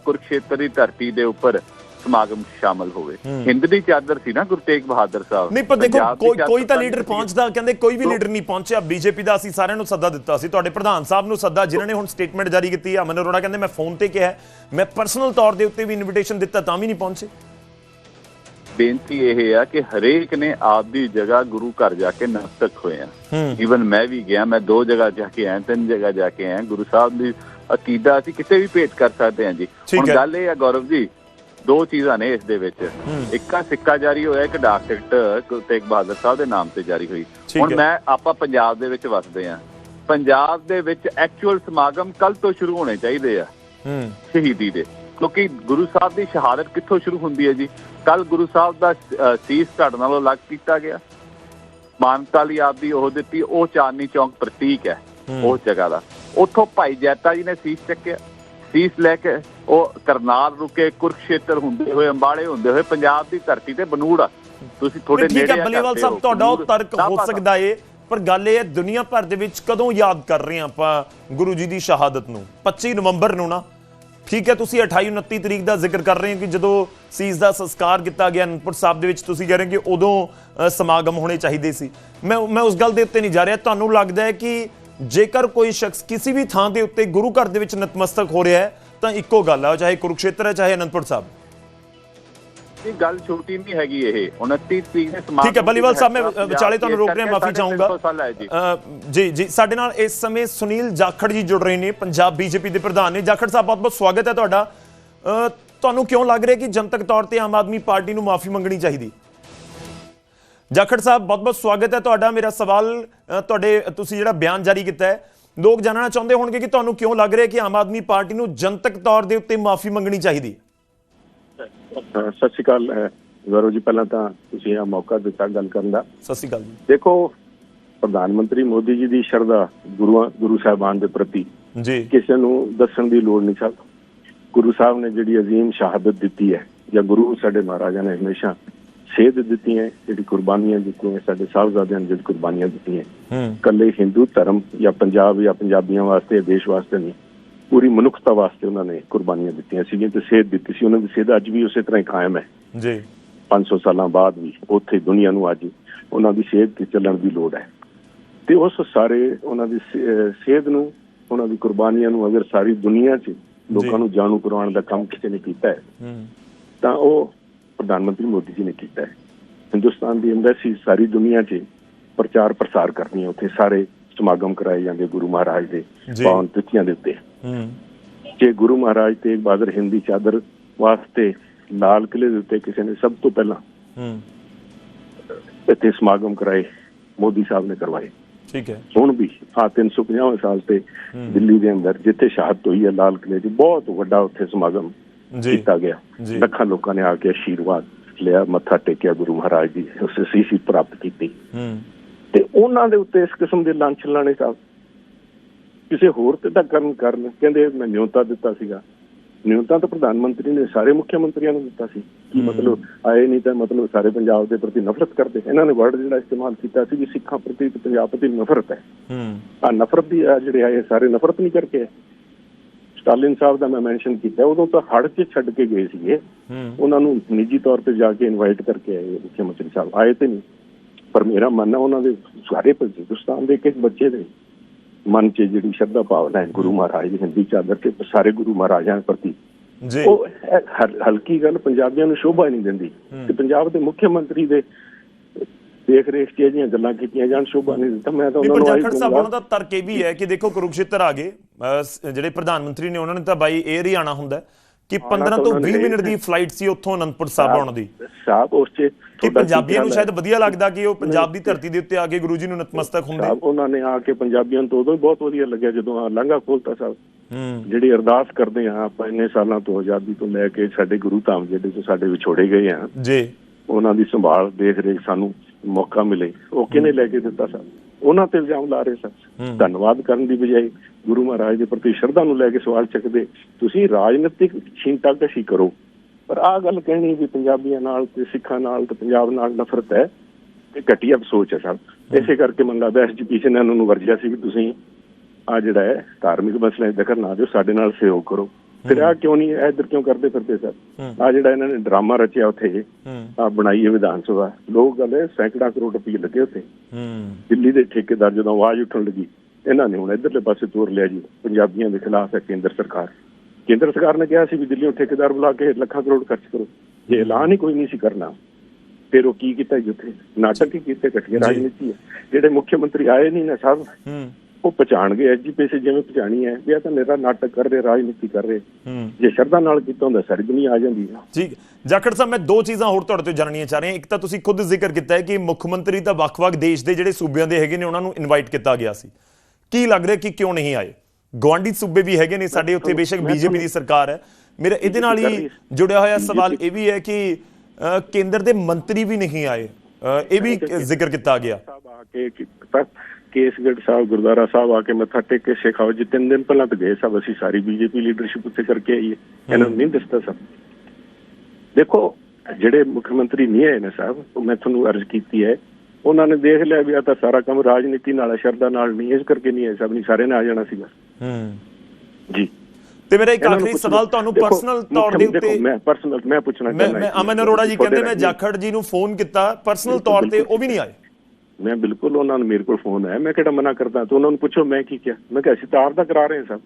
ਕੁਰਕਸ਼ੇਤਰ ਦੀ ਧਰਤੀ ਦੇ ਉੱਪਰ ਸਮਾਗਮ ਸ਼ਾਮਲ ਹੋਏ ਹਿੰਦ ਦੀ ਚਾਦਰ ਸੀ ਨਾ ਗੁਰੂ ਤੇਗ ਬਹਾਦਰ ਸਾਹਿਬ। ਨਹੀਂ ਪਰ ਦੇਖੋ ਕੋਈ ਕੋਈ ਤਾਂ ਲੀਡਰ। ਪਹੁੰਚਦਾ ਕਹਿੰਦੇ ਕੋਈ ਵੀ ਲੀਡਰ ਨਹੀਂ ਪਹੁੰਚਿਆ। ਬੀਜੇਪੀ ਦਾ ਅਸੀਂ ਸਾਰਿਆਂ ਨੂੰ ਸੱਦਾ ਦਿੱਤਾ ਸੀ ਤੁਹਾਡੇ ਪ੍ਰਧਾਨ ਸਾਹਿਬ ਨੂੰ ਸੱਦਾ ਜਿਨ੍ਹਾਂ ਨੇ ਹੁਣ ਸਟੇਟਮੈਂਟ ਜਾਰੀ ਕੀਤੀ ਹੈ। ਅਮਨ ਅਰੋੜਾ ਕਹਿੰਦੇ ਮੈਂ ਫੋਨ ਤੇ ਕਿਹਾ ਮੈਂ ਪਰਸਨਲ ਤੌਰ ਦੇ ਉੱਤੇ ਵੀ ਇਨਵੀਟੇਸ਼ਨ ਦਿੱਤਾ ਤਾਂ ਵੀ ਨਹੀਂ ਪਹੁੰਚੇ। ਬੇਨਤੀ ਇਹ ਆ ਕਿ ਹਰੇਕ ਨੇ ਆਪਦੀ ਜਗ੍ਹਾ ਗੁਰੂ ਘਰ ਜਾ ਕੇ ਨਤਕ ਹੋਏ ਆ। ਈਵਨ ਮੈਂ ਵੀ ਗਿਆ ਮੈਂ ਦੋ ਜਗ੍ਹਾ ਜਾ ਕੇ ਆਇਆ ਤਿੰਨ ਜਗ੍ਹਾ ਜਾ ਕੇ ਆਇਆ। ਗੁਰੂ ਸਾਹਿਬ ਦੀ ਅਕੀਦਾ ਅਸੀਂ ਕਿਤੇ ਵੀ ਭੇਟ ਕਰ ਸਕਦੇ ਹਾਂ ਜੀ। ਹੁਣ। ਗੱਲ ਇਹ ਆ ਗੌਰਵ ਜੀ ਦੋ ਚੀਜ਼ਾਂ ਨੇ ਇਸ ਦੇ ਵਿੱਚ। ਇੱਕਾ ਸਿੱਕਾ ਜਾਰੀ ਹੋਇਆ ਇੱਕ ਡਾਕ ਟਿਕਟ ਤੇਗ ਬਹਾਦਰ ਸਾਹਿਬ ਦੇ ਨਾਮ ਤੇ ਜਾਰੀ ਹੋਈ। ਹੁਣ। ਮੈਂ ਆਪਾਂ ਪੰਜਾਬ ਦੇ ਵਿੱਚ ਵਸਦੇ ਆ ਪੰਜਾਬ ਦੇ ਵਿੱਚ ਐਕਚੁਅਲ ਸਮਾਗਮ ਕੱਲ ਤੋਂ ਸ਼ੁਰੂ ਹੋਣੇ ਚਾਹੀਦੇ ਆ। ਹੂੰ। ਸ਼ਹੀਦੀ ਦੇ। ਕਿਉਂਕਿ ਗੁਰੂ ਸਾਹਿਬ ਦੀ ਸ਼ਹਾਦਤ ਕਿੱਥੋਂ ਸ਼ੁਰੂ ਹੁੰਦੀ ਹੈ ਜੀ? ਕੱਲ ਗੁਰੂ ਸਾਹਿਬ ਦਾ ਸੀਸ ਘੜ ਨਾਲੋਂ ਅਲੱਗ ਕੀਤਾ ਗਿਆ। ਮਾਨਤਾ ਲਈ ਆਪਦੀ ਉਹ ਦਿੱਤੀ। ਉਹ ਚਾਂਦਨੀ ਚੌਂਕ ਪ੍ਰਤੀਕ ਹੈ। ਉਸ ਜਗ੍ਹਾ ਦਾ। ਉੱਥੋਂ ਭਾਈ ਜੈਤਾ ਜੀ ਨੇ ਸੀਸ ਚੱਕਿਆ। ਸੀਸ ਲੈ ਕੇ ਉਹ ਕਰਨਾਲ ਰੁਕੇ ਕੁਰਕਸ਼ੇਤਰ ਹੁੰਦੇ ਹੋਏ ਅੰਬਾਲੇ ਹੁੰਦੇ ਹੋਏ ਪੰਜਾਬ ਦੀ ਧਰਤੀ ਤੇ ਬਨੂੜ ਆ। ਤੁਸੀਂ ਤੁਹਾਡੇ ਠੀਕ ਨੇੜੇ ਹੈ ਆ ਬਲੀਵਾਲ ਕਰਦੇ ਸਾਹਿਬ। ਤੁਹਾਡਾ ਉਹ ਤਰਕ ਹੋ ਸਕਦਾ ਏ ਪਰ ਗੱਲ ਇਹ ਹੈ ਦੁਨੀਆ ਭਰ ਦੇ ਵਿੱਚ ਕਦੋਂ ਯਾਦ ਕਰ ਰਹੇ ਆਪਾਂ ਗੁਰੂ ਜੀ ਦੀ ਸ਼ਹਾਦਤ ਨੂੰ? 25 ਨਵੰਬਰ ਨੂੰ ਨਾ। ਠੀਕ ਹੈ ਤੁਸੀਂ 28 29 ਤਰੀਕ ਦਾ ਜ਼ਿਕਰ ਕਰ ਰਹੇ ਹੋ ਕਿ ਜਦੋਂ ਸੀਸ ਦਾ ਸੰਸਕਾਰ ਕੀਤਾ ਗਿਆ ਅਨੰਦਪੁਰ ਸਾਹਿਬ ਦੇ ਵਿੱਚ ਤੁਸੀਂ ਕਹਿ ਰਹੇ ਹੋ ਕਿ ਉਦੋਂ ਸਮਾਗਮ ਹੋਣੇ ਚਾਹੀਦੇ ਸੀ। ਮੈਂ ਮੈਂ ਉਸ ਗੱਲ ਦੇ ਉੱਤੇ ਨਹੀਂ ਜਾ ਰਿਹਾ। ਤੁਹਾਨੂੰ ਲੱਗਦਾ ਹੈ ਕਿ ਜੇਕਰ ਕੋਈ ਸ਼ਖਸ ਕਿਸੇ ਵੀ ਥਾਂ ਦੇ ਉੱਤੇ ਗੁਰੂ ਘਰ ਦੇ ਵਿੱਚ ਨਤਮਸਤਕ ਹੋ ਰਿਹਾ ਹੈ ਤਾਂ ਇੱਕੋ ਗੱਲ ਹੈ ਉਹ ਚਾਹੇ ਕੁਰੂਕਸ਼ੇਤਰ ਹੈ ਚਾਹੇ ਅਨੰਦਪੁਰ ਸਾਹਿਬ। ਇਹ ਗੱਲ ਛੋਟੀ ਨਹੀਂ ਹੈਗੀ ਇਹ 29 ਤਰੀਕ ਦੇ ਸਮਾਗਮ ਠੀਕ ਹੈ ਬਲੀਵਾਲ ਸਾਹਿਬ ਮੈਂ ਵਿਚਾਲੇ ਤੁਹਾਨੂੰ ਰੋਕ ਰਿਹਾ ਮਾਫੀ ਚਾਹੂੰਗਾ। ਜੀ। ਜੀ ਸਾਡੇ ਨਾਲ ਇਸ ਸਮੇਂ ਸੁਨੀਲ ਜਾਖੜ ਜੀ ਜੁੜ ਰਹੇ ਨੇ ਪੰਜਾਬ ਬੀਜੇਪੀ ਦੇ ਪ੍ਰਧਾਨ ਨੇ। ਜਾਖੜ ਸਾਹਿਬ ਬਹੁਤ ਬਹੁਤ ਸਵਾਗਤ ਹੈ ਤੁਹਾਡਾ। ਤੁਹਾਨੂੰ ਕਿਉਂ ਲੱਗ ਰਿਹਾ ਕਿ ਜਨਤਕ ਤੌਰ ਤੇ ਆਮ ਆਦਮੀ ਪਾਰਟੀ ਨੂੰ ਮਾਫੀ ਮੰਗਣੀ ਚਾਹੀਦੀ? ਜਾਖੜ ਸਾਹਿਬ ਬਹੁਤ ਬਹੁਤ ਸਵਾਗਤ ਹੈ ਤੁਹਾਡਾ। ਮੇਰਾ ਸਵਾਲ ਤੁਹਾਡੇ ਤੁਸੀਂ ਜਿਹੜਾ ਬਿਆਨ ਜਾਰੀ ਕੀਤਾ ਹੈ ਲੋਕ ਜਾਣਨਾ ਚਾਹੁੰਦੇ ਹੋਣਗੇ ਕਿ ਤੁਹਾਨੂੰ ਕਿਉਂ ਲੱਗ ਰਿਹਾ ਕਿ ਆਮ ਆਦਮੀ ਪਾਰਟੀ ਨੂੰ ਜਨਤਕ ਤੌਰ ਦੇ ਉੱਤੇ ਮਾਫੀ ਮੰਗਣੀ ਚਾਹੀਦੀ ਸਤਿ ਸ਼੍ਰੀ ਅਕਾਲ ਗੌਰਵ ਜੀ। ਪਹਿਲਾਂ ਤਾਂ ਤੁਸੀਂ ਇਹ ਮੌਕਾ ਦਿੱਤਾ ਗੱਲ ਕਰਨ ਦਾ। ਸਤਿ ਸ਼੍ਰੀ ਅਕਾਲ ਜੀ। ਦੇਖੋ ਪ੍ਰਧਾਨ ਮੰਤਰੀ ਮੋਦੀ ਜੀ ਦੀ ਸ਼ਰਧਾ ਗੁਰੂਆਂ ਗੁਰੂ ਸਾਹਿਬਾਨ ਦੇ ਪ੍ਰਤੀ ਜੀ। ਕਿਸੇ ਨੂੰ ਦੱਸਣ ਦੀ ਲੋੜ ਨਹੀਂ ਸਾਹਿਬ ਗੁਰੂ ਸਾਹਿਬ ਨੇ ਜਿਹੜੀ ਅਜ਼ੀਮ ਸ਼ਹਾਦਤ ਦਿੱਤੀ ਹੈ ਜਾਂ ਗੁਰੂ ਸਾਡੇ ਮਹਾਰਾਜਾ ਨੇ ਹਮੇਸ਼ਾ ਸੇਧ ਦਿੱਤੀ ਹੈ ਜਿਹੜੀ ਕੁਰਬਾਨੀਆਂ ਦਿੱਤੀਆਂ ਸਾਡੇ ਸਾਹਿਬਜ਼ਾਦਿਆਂ ਨੇ ਜਿਹੜੀ ਕੁਰਬਾਨੀਆਂ ਦਿੱਤੀਆਂ ਹੂੰ। ਕੱਲੇ ਹਿੰਦੂ ਧਰਮ ਜਾਂ ਪੰਜਾਬ ਜਾਂ ਪੰਜਾਬੀਆਂ ਵਾਸਤੇ ਦੇਸ਼ ਵਾਸਤੇ ਨਹੀਂ ਪੂਰੀ ਮਨੁੱਖਤਾ ਵਾਸਤੇ ਉਹਨਾਂ ਨੇ ਕੁਰਬਾਨੀਆਂ ਦਿੱਤੀਆਂ ਸੀਗੀਆਂ ਤੇ ਸੇਧ ਦਿੱਤੀ ਸੀ। ਉਹਨਾਂ ਦੀ ਸੇਧ ਅੱਜ ਵੀ ਉਸੇ ਤਰ੍ਹਾਂ ਹੀ ਕਾਇਮ ਹੈ। ਜੀ। 500 ਸਾਲਾਂ ਬਾਅਦ ਵੀ ਉੱਥੇ ਦੁਨੀਆ ਨੂੰ ਅੱਜ ਉਹਨਾਂ ਦੀ ਸੇਧ ਤੇ ਚੱਲਣ ਦੀ ਲੋੜ ਹੈ। ਤੇ ਉਸ ਸਾਰੇ ਉਹਨਾਂ ਦੀ ਸੇਧ ਨੂੰ ਉਹਨਾਂ ਦੀ ਕੁਰਬਾਨੀਆਂ ਨੂੰ ਅਗਰ ਸਾਰੀ ਦੁਨੀਆ 'ਚ ਲੋਕਾਂ ਨੂੰ ਜਾਣੂ ਕਰਵਾਉਣ ਦਾ ਕੰਮ ਕਿਸੇ ਨੇ ਕੀਤਾ ਹੈ ਹੂੰ। ਤਾਂ ਉਹ ਪ੍ਰਧਾਨ ਮੰਤਰੀ ਮੋਦੀ ਜੀ ਨੇ ਕੀਤਾ ਹੈ। ਹਿੰਦੁਸਤਾਨ ਦੀ ਐਮਬੈਸੀ ਸਾਰੀ ਦੁਨੀਆ 'ਚ ਪ੍ਰਚਾਰ ਪ੍ਰਸਾਰ ਕਰਦੀ ਹੈ। ਉੱਥੇ ਸਾਰੇ ਸਮਾਗਮ ਕਰਾਏ ਜਾਂਦੇ ਗੁਰੂ ਮਹਾਰਾਜ ਦੇ। ਪਾਵਨ ਤਿਥੀਆਂ ਦੇ ਉੱਤੇ। ਹੂੰ। ਜੇ ਗੁਰੂ ਮਹਾਰਾਜ ਤੇ ਬਹਾਦਰ ਹਿੰਦੀ ਚਾਦਰ ਵਾਸਤੇ ਲਾਲ ਕਿਲੇ ਦੇ ਉੱਤੇ ਕਿਸੇ ਨੇ ਸਭ ਤੋਂ ਪਹਿਲਾਂ ਹੂੰ। ਇੱਥੇ ਸਮਾਗਮ ਕਰਾਏ ਮੋਦੀ ਸਾਹਿਬ ਨੇ ਕਰਵਾਏ। ਠੀਕ ਹੈ। ਹੁਣ ਵੀ ਆ 350 ਸਾਲ ਤੇ ਦਿੱਲੀ ਦੇ ਅੰਦਰ ਜਿੱਥੇ ਸ਼ਹਾਦਤ ਹੋਈ ਹੈ ਲਾਲ ਕਿਲੇ 'ਚ ਬਹੁਤ ਵੱਡਾ ਉੱਥੇ ਸਮਾਗਮ ਕੀਤਾ ਗਿਆ। ਲੱਖਾਂ ਲੋਕਾਂ ਨੇ ਆ ਕੇ ਆਸ਼ੀਰਵਾਦ ਲਿਆ ਮੱਥਾ ਟੇਕਿਆ ਗੁਰੂ ਮਹਾਰਾਜ ਦੀ ਉਸੇ ਸੀਸੀ ਪ੍ਰਾਪਤ ਕੀਤੀ। ਹੂੰ। ਤੇ ਉਹਨਾਂ ਦੇ ਉੱਤੇ ਇਸ ਕਿਸਮ ਦੇ ਲਾਂਛ ਲਾਣੇ ਸਾਹਿਬ ਕਿਸੇ ਹੋਰ ਤੇ ਤਾਂ ਕਰਨ ਕਰਨ। ਕਹਿੰਦੇ ਮੈਂ ਨਿਯੋਤਾ ਦਿੱਤਾ ਸੀਗਾ। ਨਿਯੋਤਾ ਤਾਂ ਪ੍ਰਧਾਨ ਮੰਤਰੀ ਨੇ ਸਾਰੇ ਮੁੱਖ ਮੰਤਰੀਆਂ ਨੂੰ ਦਿੱਤਾ ਸੀ। ਕੀ ਮਤਲਬ ਆਏ ਨਹੀਂ ਤਾਂ ਮਤਲਬ ਸਾਰੇ ਪੰਜਾਬ ਦੇ ਪ੍ਰਤੀ ਨਫ਼ਰਤ ਕਰਦੇ। ਇਹਨਾਂ ਨੇ ਵਰਡ ਜਿਹੜਾ ਇਸਤੇਮਾਲ ਕੀਤਾ ਸੀ ਕਿ ਸਿੱਖਾਂ ਪ੍ਰਤੀ ਪੰਜਾਬ ਪ੍ਰਤੀ ਨਫ਼ਰਤ ਹੈ। ਹੂੰ। ਆ ਨਫ਼ਰਤ ਦੀ ਜਿਹੜੇ ਆਏ ਸਾਰੇ ਨਫ਼ਰਤ ਨਹੀਂ ਕਰਕੇ। ਸਟਾਲਿਨ ਸਾਹਿਬ ਦਾ ਮੈਂ ਮੈਂਸ਼ਨ ਕੀਤਾ ਉਦੋਂ ਤਾਂ ਹੜ 'ਚ ਛੱਡ ਕੇ ਗਏ ਸੀਗੇ। ਉਹਨਾਂ ਨੂੰ ਨਿੱਜੀ ਤੌਰ ਤੇ ਜਾ ਕੇ ਇਨਵਾਈਟ ਕਰਕੇ ਆਏ ਮੁੱਖ ਮੰਤਰੀ ਸਾਹਿਬ। ਆਏ ਤੇ ਨਹੀਂ। ਪਰ ਮੇਰਾ ਮੰਨਣਾ ਉਹਨਾਂ ਦੇ ਸਾਰੇ ਹਿੰਦੁਸਤਾਨ ਦੇ ਇੱਕ ਬੱਚੇ ਦੇ। ਮਨ 'ਚ ਜਿਹੜੀ ਸ਼ਰਧਾ ਭਾਵਨਾ ਹੈ ਗੁਰੂ ਮਹਾਰਾਜ ਦੀ ਹਿੰਦੀ ਚਾਦਰ ਤੇ ਸਾਰੇ ਗੁਰੂ ਮਹਾਰਾਜਾਂ ਪ੍ਰਤੀ। ਜੀ। ਉਹ ਹਲਕੀ ਗੱਲ ਪੰਜਾਬੀਆਂ ਨੂੰ ਸ਼ੋਭਾ ਨਹੀਂ ਦਿੰਦੀ। ਤੇ ਪੰਜਾਬ ਦੇ ਮੁੱਖ ਮੰਤਰੀ ਦੇ ਦੇਖ ਰੇਖ ਇਹ ਜਿਹੀਆਂ ਗੱਲਾਂ ਕੀਤੀਆਂ ਜਾਣ ਸ਼ੋਭਾ ਨਹੀਂ ਦਿੰਦਾ। ਮੈਂ ਤਾਂ ਉਹਨਾਂ ਨੂੰ ਸਾਹਿਬ ਉਹਨਾਂ ਦਾ ਤਰਕ ਇਹ ਵੀ ਹੈ ਕਿ ਦੇਖੋ ਕੁਰੂਕਸ਼ੇਤਰ ਆ ਗਏ। ਜਿਹੜੇ ਪ੍ਰਧਾਨ ਮੰਤਰੀ ਨੇ ਉਹਨਾਂ ਨੇ ਤਾਂ ਬਾਈ 에ਅਰ ਹੀ ਆਣਾ ਹੁੰਦਾ ਕਿ 15 ਤੋਂ ਉਹਨਾਂ ਨੇ 20 ਮਿੰਟ ਦੀ ਫਲਾਈਟ ਸੀ ਉੱਥੋਂ ਅਨੰਦਪੁਰ ਸਾਹਿਬ ਆਉਣ ਦੀ। ਸਾਹਿਬ ਉਸ 'ਚ ਕਿ ਪੰਜਾਬੀਆਂ ਨੂੰ ਸ਼ਾਇਦ? ਵਧੀਆ ਲੱਗਦਾ ਕਿ ਉਹ ਪੰਜਾਬ ਦੀ ਧਰਤੀ ਦੇ ਉੱਤੇ ਆ ਕੇ ਗੁਰੂ ਜੀ ਨੂੰ ਨਤਮਸਤਕ ਹੁੰਦੇ। ਸਾਹਿਬ ਉਹਨਾਂ ਨੇ ਆ ਕੇ ਪੰਜਾਬੀਆਂ ਨੂੰ ਤਾਂ ਉਦੋਂ ਹੀ ਬਹੁਤ ਵਧੀਆ ਲੱਗਿਆ ਜਦੋਂ ਆ ਲਾਂਘਾ ਖੋਲਤਾ ਸਾਹਿਬ। ਹੂੰ। ਜਿਹੜੀ ਅਰਦਾਸ ਕਰਦੇ ਆ ਆਪਾਂ ਇੰਨੇ ਸਾਲਾਂ ਤੋਂ ਆਜ਼ਾਦੀ ਤੋਂ ਲੈ ਕੇ ਸਾਡੇ ਗੁਰੂ ਧਾਮ ਜਿਹੜੇ ਤੋਂ ਸਾਡੇ ਵਿਛੋੜੇ ਗਏ ਆ ਜੀ। ਉਹਨਾਂ ਦੀ ਸੰਭਾਲ ਦੇਖ ਰੇਖ ਸਾਨੂੰ ਮੌਕਾ ਮਿਲੇ। ਉਹ ਕਿਹਨੇ ਲੈ ਕੇ ਦਿੱਤਾ ਸਾਹਿਬ? ਉਹਨਾਂ ਤੇ ਇਲਜ਼ਾਮ ਲਾ ਰਹੇ ਸਨ। ਧੰਨਵਾਦ ਕਰਨ ਦੀ ਬਜਾਏ ਗੁਰੂ ਮਹਾਰਾਜ ਦੇ ਪ੍ਰਤੀ ਸ਼ਰਧਾ ਨੂੰ ਲੈ ਕੇ ਸਵਾਲ ਚੱਕਦੇ ਤੁਸੀਂ ਰਾਜਨੀਤਿਕ ਛੀਂਟਾਕਸ਼ੀ ਕਰੋ। ਪਰ ਆਹ ਗੱਲ ਕਹਿਣੀ ਵੀ ਪੰਜਾਬੀਆਂ ਨਾਲ ਤੇ ਸਿੱਖਾਂ ਨਾਲ ਤੇ ਪੰਜਾਬ ਨਾਲ ਨਫ਼ਰਤ ਹੈ ਤੇ ਘਟੀਆ ਸੋਚ ਹੈ ਸਭ। ਇਸੇ ਕਰਕੇ ਮੈਨੂੰ ਲੱਗਦਾ ਐਸਜੀਪੀਸੀ ਨੇ ਉਹਨਾਂ ਨੂੰ ਵਰਜਿਆ ਸੀ ਵੀ ਤੁਸੀਂ ਆ ਜਿਹੜਾ ਹੈ ਧਾਰਮਿਕ ਮਸਲੇ ਦਖਲ ਨਾ ਦਿਓ ਸਾਡੇ ਨਾਲ ਸਹਿਯੋਗ ਕਰੋ। ਫਿਰ ਆ ਕਿਉਂ ਨਹੀਂ ਇੱਧਰ ਕਿਉਂ ਕਰਦੇ ਫਿਰਦੇ ਸਰ? ਆ ਜਿਹੜਾ ਇਹਨਾਂ ਨੇ ਡਰਾਮਾ ਰਚਿਆ ਉੱਥੇ ਆ ਬਣਾਈ ਹੈ ਵਿਧਾਨ ਸਭਾ। ਲੋਕ ਗੱਲ ਸੈਂਕੜਾ ਕਰੋੜ ਰੁਪਏ ਲੱਗੇ ਉੱਥੇ। ਦਿੱਲੀ ਦੇ ਠੇਕੇਦਾਰ ਜਦੋਂ ਆਵਾਜ਼ ਉੱਠਣ ਲੱਗੀ ਇਹਨਾਂ ਨੇ ਹੁਣ ਇਧਰਲੇ ਪਾਸੇ ਤੋਰ ਲਿਆ ਜੀ ਪੰਜਾਬੀਆਂ ਦੇ ਖਿਲਾਫ ਹੈ ਕੇਂਦਰ ਸਰਕਾਰ। ਕੇਂਦਰ ਸਰਕਾਰ ਨੇ ਕਿਹਾ ਸੀ ਵੀ ਦਿੱਲੀੋਂ ਠੇਕੇਦਾਰ ਬੁਲਾ ਕੇ ਲੱਖਾਂ ਕਰੋੜ ਖਰਚ ਕਰੋ। ਜੇ ਐਲਾਨ ਹੀ ਕੋਈ ਨਹੀਂ ਸੀ ਕਰਨਾ ਫਿਰ ਉਹ ਕੀ ਕੀਤਾ ਜੀ ਉੱਥੇ? ਨਾਟਕ ਹੀ ਕੀਤੇ ਘਟੀਆ ਰਾਜਨੀਤੀ ਹੈ। ਜਿਹੜੇ ਮੁੱਖ ਮੰਤਰੀ ਆਏ ਨਹੀਂ ਨਾ ਸਾਹਿਬ ਉਹ ਪਛਾਣ ਗਏ ਐਜੀਪੀਸੀ ਜਿਵੇਂ ਪਛਾਣੀ ਹੈ ਵੀ ਇਹ ਤਾਂ ਮੇਰਾ ਨਾਟਕ ਕਰ ਰਹੇ ਰਾਜਨੀਤੀ ਕਰ ਰਹੇ। ਜੇ ਸ਼ਰਧਾ ਨਾਲ ਕੀਤਾ ਹੁੰਦਾ ਸਾਰੀ ਦੁਨੀਆ ਆ ਜਾਂਦੀ ਹੈ ਠੀਕ। ਜਾਖੜ ਸਾਹਿਬ ਮੈਂ ਦੋ ਚੀਜ਼ਾਂ ਹੋਰ ਤੁਹਾਡੇ ਤੋਂ ਜਾਣਨੀਆਂ ਚਾਹ ਰਿਹਾ। ਇੱਕ ਤਾਂ ਤੁਸੀਂ ਖੁਦ ਜ਼ਿਕਰ ਕੀਤਾ ਹੈ ਕਿ ਮੁੱਖ ਮੰਤਰੀ ਤਾਂ ਵੱਖ-ਵੱਖ ਦੇਸ਼ ਦੇ ਜਿਹੜੇ ਸੂਬਿਆਂ ਦੇ ਹੈਗੇ ਨੇ ਉਹਨਾਂ ਨੂੰ ਇਨਵਾਈਟ ਕੀਤਾ ਗਿਆ ਸੀ। ਕੀ ਲੱਗ ਰਿਹਾ ਕਿ ਕਿਉਂ ਨਹੀਂ ਆਏ? ਗਵਾਂਡੀ ਸੂਬੇ ਵੀ ਹੈਗੇ ਨੇ ਸਾਡੇ ਉੱਥੇ ਬੇਸ਼ੱਕ ਬੀਜੇਪੀ ਦੀ ਸਰਕਾਰ ਹੈ। ਮੇਰਾ ਇਹਦੇ ਨਾਲ ਹੀ ਜੁੜਿਆ ਹੋਇਆ ਸਵਾਲ ਇਹ ਵੀ ਹੈ ਕਿ ਕੇਂਦਰ ਦੇ ਮੰਤਰੀ ਵੀ ਨਹੀਂ ਆਏ। ਇਹ ਵੀ ਜ਼ਿਕਰ ਕੀਤਾ ਗਿਆ। ਸਾਹਿਬ ਆ ਕੇ ਕਿ- ਪਤਾ ਕੇਸਗੜ੍ਹ ਸਾਹਿਬ ਗੁਰਦੁਆਰਾ ਸਾਹਿਬ ਆ ਕੇ ਮੱਥਾ ਟੇਕ ਕੇ ਸਿਖਾਓ ਜੀ ਤਿੰਨ ਦਿਨ ਪਹਿਲਾਂ ਤਾਂ ਗਏ ਸਭ ਅਸੀਂ ਸਾਰੀ ਬੀਜੇਪੀ ਲੀਡਰਸ਼ਿਪ ਉੱਤੇ ਕਰਕੇ ਆਈ ਹੈ ਇਹਨਾਂ ਨੂੰ ਨਹੀਂ ਦੱਸਦਾ ਸਭ। ਦੇਖੋ ਜਿਹੜੇ ਮੁੱਖ ਮੰਤਰੀ ਨਹੀਂ ਆਏ ਨੇ ਸਾਹਿਬ ਉਹ ਮੈਂ ਤੁਹਾਨੂੰ ਅਰਜ਼ ਕੀਤੀ ਹੈ ਉਹਨਾਂ ਨੇ ਦੇਖ ਲਿਆ ਵੀ ਆ ਤਾਂ ਸਾਰਾ ਕੰਮ ਰਾਜਨੀਤੀ ਨਾਲ ਹੈ, ਸ਼ਰਧਾ ਨਾਲ ਨਹੀਂ ਇਸ ਕਰਕੇ ਨਹੀਂ ਆਏ ਸਭ ਨਹੀਂ ਸਾਰੇ ਨੇ ਆ ਜਾਣਾ ਸੀਗਾ। ਹੂੰ। ਜੀ। ਤੇ ਮੇਰਾ ਇੱਕ ਆਖਰੀ ਸਵਾਲ। ਤੁਹਾਨੂੰ ਪਰਸਨਲ ਤੌਰ ਦੇ ਉੱਤੇ ਮੈਂ ਪਰਸਨਲ ਮੈਂ ਪੁੱਛਣਾ ਚਾਹੁੰਦਾ ਮੈਂ ਅਮਨ ਅਰੋੜਾ ਜੀ ਕਹਿੰਦੇ ਮੈਂ ਜਾਖੜ ਜੀ ਨੂੰ ਫੋਨ ਕੀਤਾ ਪਰਸਨਲ ਤੌਰ ਤੇ ਉਹ ਵੀ ਨਹੀਂ ਆਏ। ਮੈਂ ਬਿਲਕੁਲ ਉਹਨਾਂ ਨੂੰ ਮੇਰੇ ਕੋਲ ਫੋਨ ਹੈ ਮੈਂ ਕਿਹੜਾ ਮਨਾ ਕਰਦਾ? ਤੇ ਉਹਨਾਂ ਨੂੰ ਪੁੱਛੋ ਮੈਂ ਕੀ ਕਿਹਾ? ਮੈਂ ਕਿਹਾ ਅਸੀਂ ਤਾਂ ਆਪ ਦਾ ਕਰਾ ਰਹੇ ਹਾਂ ਸਭ।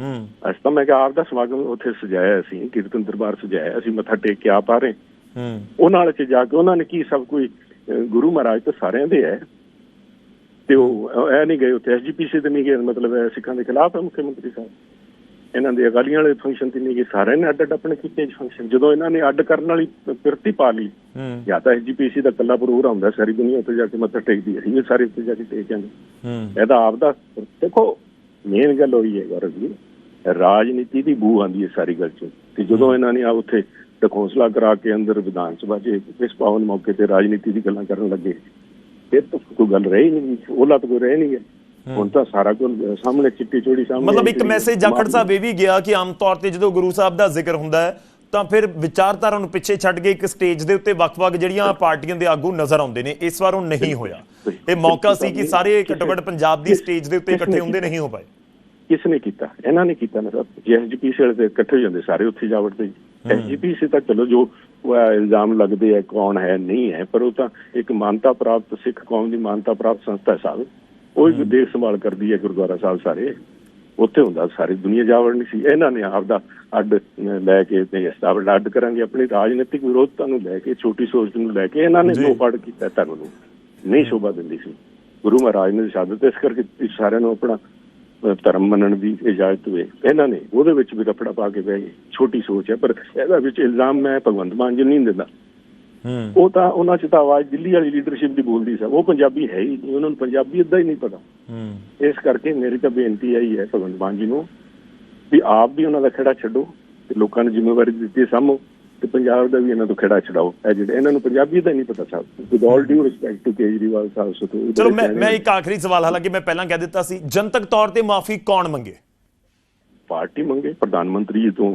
ਹੂੰ। ਅਸੀਂ ਤਾਂ ਮੈਂ ਕਿਹਾ ਆਪ ਦਾ ਸਮਾਗਮ ਉੱਥੇ ਸਜਾਇਆ ਅਸੀਂ ਕੀਰਤਨ ਦਰਬਾਰ ਸਜਾਇਆ ਅਸੀਂ ਮੱਥਾ ਟੇਕ ਕੇ ਆਪ ਆ ਰਹੇ ਹੂੰ। ਉਹਨਾਂ ਨਾਲ ਚ ਜਾ ਕੇ ਉਹਨਾਂ ਨੇ ਕੀ ਸਭ ਕੋਈ ਗੁਰੂ ਮਹਾਰਾਜ ਤਾਂ ਸਾਰਿਆਂ ਦੇ ਹੈ। ਤੇ ਉਹ ਇਹ ਨਹੀਂ ਗਏ ਉੱਥੇ ਐਸਜੀਪੀਸੀ ਤੇ ਨਹੀਂ ਗਏ ਮਤਲਬ ਸਿੱਖਾਂ ਦੇ ਖਿਲਾਫ ਹੈ ਮੁੱਖ ਮੰਤਰੀ ਸਾਹਿਬ। ਇਹਨਾਂ ਦੇ ਅਕਾਲੀਆਂ ਵਾਲੇ ਫੰਕਸ਼ਨ ਤੇ ਨਹੀਂ ਗਏ ਸਾਰਿਆਂ ਨੇ ਅੱਡ ਅੱਡ ਆਪਣੇ ਕੀਤੇ ਫੰਕਸ਼ਨ ਜਦੋਂ ਇਹਨਾਂ ਨੇ ਅੱਡ ਕਰਨ ਵਾਲੀ ਪਿਰਤੀ ਪਾ ਲਈ ਹੂੰ। ਜਾਂ ਤਾਂ ਐਸਜੀਪੀਸੀ ਦਾ ਕੱਲਾ ਪ੍ਰੋਗਰਾਮ ਹੁੰਦਾ ਸਾਰੀ ਦੁਨੀਆ ਉੱਤੇ ਜਾ ਕੇ ਮੱਥਾ ਟੇਕਦੀ ਹੈ ਵੀ ਸਾਰੇ ਉੱਤੇ ਜਾ ਕੇ ਟੇਕ ਜਾਂਦੇ। ਹੂੰ। ਇਹਦਾ ਆਪਦਾ ਦੇਖੋ ਮੇਨ ਗੱਲ ਹੋਈ ਹੈ ਗੌਰਵ ਜੀ। ਰਾਜਨੀਤੀ ਦੀ ਬੂ ਆਂਦੀ ਹੈ ਸਾਰੀ ਗੱਲ ਚ। ਤੇ ਜਦੋਂ ਇਹਨਾਂ ਨੇ ਆ ਉੱਥੇ ਟਕੋਸਲਾ ਕਰਾ ਕੇ ਅੰਦਰ ਵਿਧਾਨ ਸਭਾ 'ਚ ਇਸ ਪਾਵਨ ਮੌਕੇ ਤੇ ਰਾਜਨੀਤੀ ਦੀ ਗੱਲਾਂ ਕਰਨ ਲੱਗੇ ਫਿਰ ਤਾਂ ਕੋਈ ਗੱਲ ਰਹੀ ਨਹੀਂ ਉਹਲਾ ਤਾਂ ਕੋਈ ਰਹਿ ਨਹੀਂ ਹੁਣ ਤਾਂ ਸਾਰਾ ਕੁਝ ਸਾਹਮਣੇ ਚਿੱਟੀ ਚੋੜੀ ਸਾਹਮਣੇ ਮਤਲਬ ਇੱਕ ਮੈਸੇਜ ਜਾਖੜ ਸਾਹਿਬ ਇਹ ਵੀ ਗਿਆ ਕਿ ਆਮ ਤੌਰ ਤੇ ਜਦੋਂ ਗੁਰੂ ਸਾਹਿਬ ਦਾ ਜ਼ਿਕਰ ਹੁੰਦਾ ਹੈ ਤਾਂ ਫਿਰ ਵਿਚਾਰਧਾਰਾ ਨੂੰ ਪਿੱਛੇ ਛੱਡ ਕੇ ਇੱਕ ਸਟੇਜ ਦੇ ਉੱਤੇ ਵੱਖ-ਵੱਖ ਜਿਹੜੀਆਂ ਪਾਰਟੀਆਂ ਦੇ ਆਗੂ ਨਜ਼ਰ ਆਉਂਦੇ ਨੇ ਇਸ ਵਾਰ ਉਹ ਨਹੀਂ ਹੋਇਆ। ਇਹ ਮੌਕਾ ਸੀ ਕਿ ਸਾਰੇ ਘੱਟੋ ਘੱਟ ਪੰਜਾਬ ਦੀ ਸਟੇਜ ਦੇ ਉੱਤੇ ਇਕੱਠੇ ਹੁੰਦੇ ਨਹੀਂ ਹੋ ਪਾਏ। ਕਿਸ ਨੇ ਕੀਤਾ? ਇਹਨਾਂ ਨੇ ਕੀਤਾ ਨਾ ਸਭ ਜੇ ਐਸਜੀਪੀਸੀ ਵਾਲੇ ਤੇ ਇਕੱਠੇ ਹੋ ਜਾਂਦੇ ਸਾਰੇ ਉੱਥੇ ਜਾ ਵੜਦੇ ਐਸਜੀਪੀਸੀ ਤਾਂ ਚਲੋ ਜੋ ਇਲਜ਼ਾਮ ਲੱਗਦੇ ਆ ਕੌਣ ਹੈ ਨਹੀਂ ਹੈ ਪਰ ਉਹ ਤਾਂ ਇੱਕ ਮਾਨਤਾ ਪ੍ਰਾਪਤ ਸਿੱਖ ਕੌਮ ਦੀ ਮਾਨਤਾ ਪ੍ਰਾਪਤ ਸੰਸਥਾ ਹੈ ਸਾਹਿਬ। ਉਹ ਹੀ ਦੇਖ ਸੰਭਾਲ ਕਰਦੀ ਹੈ ਗੁਰਦੁਆਰਾ ਸਾਹਿਬ ਸਾਰੇ। ਉੱਥੇ ਹੁੰਦਾ ਸਾਰੀ ਦੁਨੀਆ ਜਾ ਵੜਨੀ ਸੀ। ਇਹਨਾਂ ਨੇ ਆਪਦਾ ਅੱਡ ਅਹ, ਲੈ ਕੇ ਤੇ ਸਟਾਬਲ ਅੱਡ ਕਰਾਂਗੇ। ਆਪਣੀ ਰਾਜਨੀਤਿਕ ਵਿਰੋਧਤਾ ਨੂੰ ਲੈ ਕੇ ਛੋਟੀ ਸੋਚ ਨੂੰ ਲੈ ਕੇ ਇਹਨਾਂ ਨੇ ਫੜ ਕੀਤਾ ਧਰਮ ਨੂੰ। ਨਹੀਂ ਸ਼ੋਭਾ ਦਿੰਦੀ ਸੀ। ਗੁਰੂ ਮਹਾਰਾਜ ਨੇ ਸ਼ਹਾਦਤ ਇਸ ਕਰਕੇ ਸਾਰਿਆਂ ਨੂੰ ਆਪਣਾ ਧਰਮ ਮੰਨਣ ਦੀ ਇਜਾਜ਼ਤ ਹੋਵੇ। ਇਹਨਾਂ ਨੇ ਉਹਦੇ ਵਿੱਚ ਵੀ ਰਫੜਾ ਪਾ ਕੇ ਬਹਿ ਗਏ। ਛੋਟੀ ਸੋਚ ਹੈ। ਪਰ ਇਹਦਾ ਵਿੱਚ ਇਲਜ਼ਾਮ ਮੈਂ ਭਗਵੰਤ ਮਾਨ ਜੀ ਨਹੀਂ ਦਿੰਦਾ। ਉਹ ਤਾਂ ਉਹਨਾਂ ਚ ਤਾਂ ਆਵਾਜ਼ ਦਿੱਲੀ ਵਾਲੀ ਲੀਡਰਸ਼ਿਪ ਦੀ ਬੋਲਦੀ ਸੀ। ਉਹ ਪੰਜਾਬੀ ਹੈ ਹੀ ਨਹੀਂ। ਉਹਨਾਂ ਨੂੰ ਪੰਜਾਬੀ ਅੱਧਾ ਹੀ ਨਹੀਂ ਪਤਾ। ਹੂੰ। ਇਸ ਕਰਕੇ ਮੇਰੀ ਤਾਂ ਬੇਨਤੀ ਆਈ ਹੈ ਭਗਵੰਤ ਮਾਨ ਜੀ ਨੂੰ ਵੀ ਆਪ ਵੀ ਉਹਨਾਂ ਦਾ ਖੜਾ ਛੱਡੋ ਤੇ ਲੋਕਾਂ ਨੂੰ ਜ਼ਿੰਮੇਵਾਰੀ ਦਿੱਤੀ ਹੈ ਸਾਹਮੋ ਤੇ ਪੰਜਾਬ ਦਾ ਵੀ ਇਹਨਾਂ ਤੋਂ ਖੜਾ ਛਡਾਓ। ਇਹ ਜਿਹੜੇ ਇਹਨਾਂ ਨੂੰ ਪੰਜਾਬੀ ਦਾ ਨਹੀਂ ਪਤਾ sahib with all due respect to Kejriwal sahib so ਚਲੋ ਮੈਂ ਮੈਂ ਇੱਕ ਆਖਰੀ ਸਵਾਲ ਹਾਲਾਂਕਿ ਮੈਂ ਪਹਿਲਾਂ ਕਹਿ ਦਿੱਤਾ ਸੀ ਜਨਤਕ ਤੌਰ ਤੇ ਮਾਫੀ ਕੌਣ ਮੰਗੇ? ਪਾਰਟੀ ਮੰਗੇ ਪ੍ਰਧਾਨ ਮੰਤਰੀ ਜੀ ਤੋਂ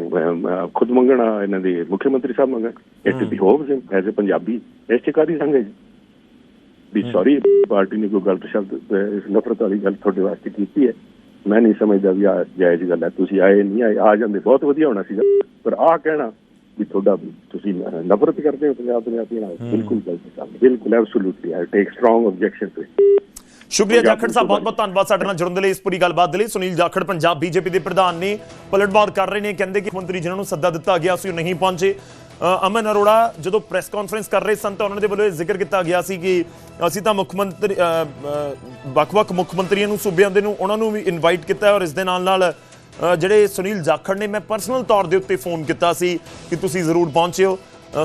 ਖੁਦ ਮੰਗਣਾ ਇਹਨਾਂ ਦੇ ਮੁੱਖ ਮੰਤਰੀ ਸਾਹਿਬ ਮੰਗਣ। It behoves as a Punjabi ਇਸ ਚ ਕਾਦੀ ਸੰਗ ਹੈ ਵੀ ਸੌਰੀ ਪਾਰਟੀ ਨੇ ਕੋਈ ਗਲਤ ਸ਼ਬਦ ਨਫ਼ਰਤ ਵਾਲੀ ਗੱਲ ਤੁਹਾਡੇ ਵਾਸਤੇ ਕੀਤੀ ਹੈ। ਮੈਂ ਨਹੀਂ ਸਮਝਦਾ ਵੀ ਆ ਜਾਇਜ਼ ਗੱਲ ਹੈ। ਤੁਸੀਂ ਆਏ ਨਹੀਂ ਆਏ ਆ ਜਾਂਦੇ। ਬਹੁਤ ਵਧੀਆ ਹੋਣਾ ਸੀਗਾ। ਪਰ ਆਹ ਕਹਿਣਾ ਵੀ ਤੁਹਾਡਾ ਤੁਸੀਂ ਨਫ਼ਰਤ ਕਰਦੇ ਹੋ ਪੰਜਾਬ ਪੰਜਾਬੀ ਨਾਲ ਬਿਲਕੁਲ ਗਲਤ ਕੰਮ ਬਿਲਕੁਲ absolutely I take strong objection to ਸ਼ੁਕਰੀਆ ਜਾਖੜ ਸਾਹਿਬ ਬਹੁਤ ਬਹੁਤ ਧੰਨਵਾਦ ਸਾਡੇ ਨਾਲ ਜੁੜਨ ਦੇ ਲਈ ਇਸ ਪੂਰੀ ਗੱਲਬਾਤ ਦੇ ਲਈ। ਸੁਨੀਲ ਜਾਖੜ ਪੰਜਾਬ ਬੀਜੇਪੀ ਦੇ ਪ੍ਰਧਾਨ ਨੇ ਪਲਟਵਾਰ ਕਰ ਰਹੇ ਨੇ ਕਹਿੰਦੇ ਕਿ ਮੰਤਰੀ ਜਿਨ੍ਹਾਂ ਨੂੰ ਸੱਦਾ ਦਿੱਤਾ ਗਿਆ ਸੀ ਉਹ ਨਹੀਂ ਪਹੁੰਚੇ। ਅਮਨ ਅਰੋੜਾ ਜਦੋਂ ਪ੍ਰੈਸ ਕਾਨਫਰੰਸ ਕਰ ਰਹੇ ਸਨ ਤਾਂ ਉਹਨਾਂ ਦੇ ਵੱਲੋਂ ਇਹ ਜ਼ਿਕਰ ਕੀਤਾ ਗਿਆ ਸੀ ਕਿ ਅਸੀਂ ਤਾਂ ਮੁੱਖ ਮੰਤਰੀ ਵੱਖ-ਵੱਖ ਮੁੱਖ ਮੰਤਰੀਆਂ ਨੂੰ ਸੂਬਿਆਂ ਦੇ ਨੂੰ ਉਹਨਾਂ ਨੂੰ ਵੀ ਇਨਵਾਈਟ ਕੀਤਾ ਔਰ ਇਸ ਦੇ ਨਾਲ ਨਾਲ ਜਿਹੜੇ ਸੁਨੀਲ ਜਾਖੜ ਨੇ ਮੈਂ ਪਰਸਨਲ ਤੌਰ ਦੇ ਉੱਤੇ ਫੋਨ ਕੀਤਾ ਸੀ ਕਿ ਤੁਸੀਂ ਜ਼ਰੂਰ ਪਹੁੰਚਿਓ।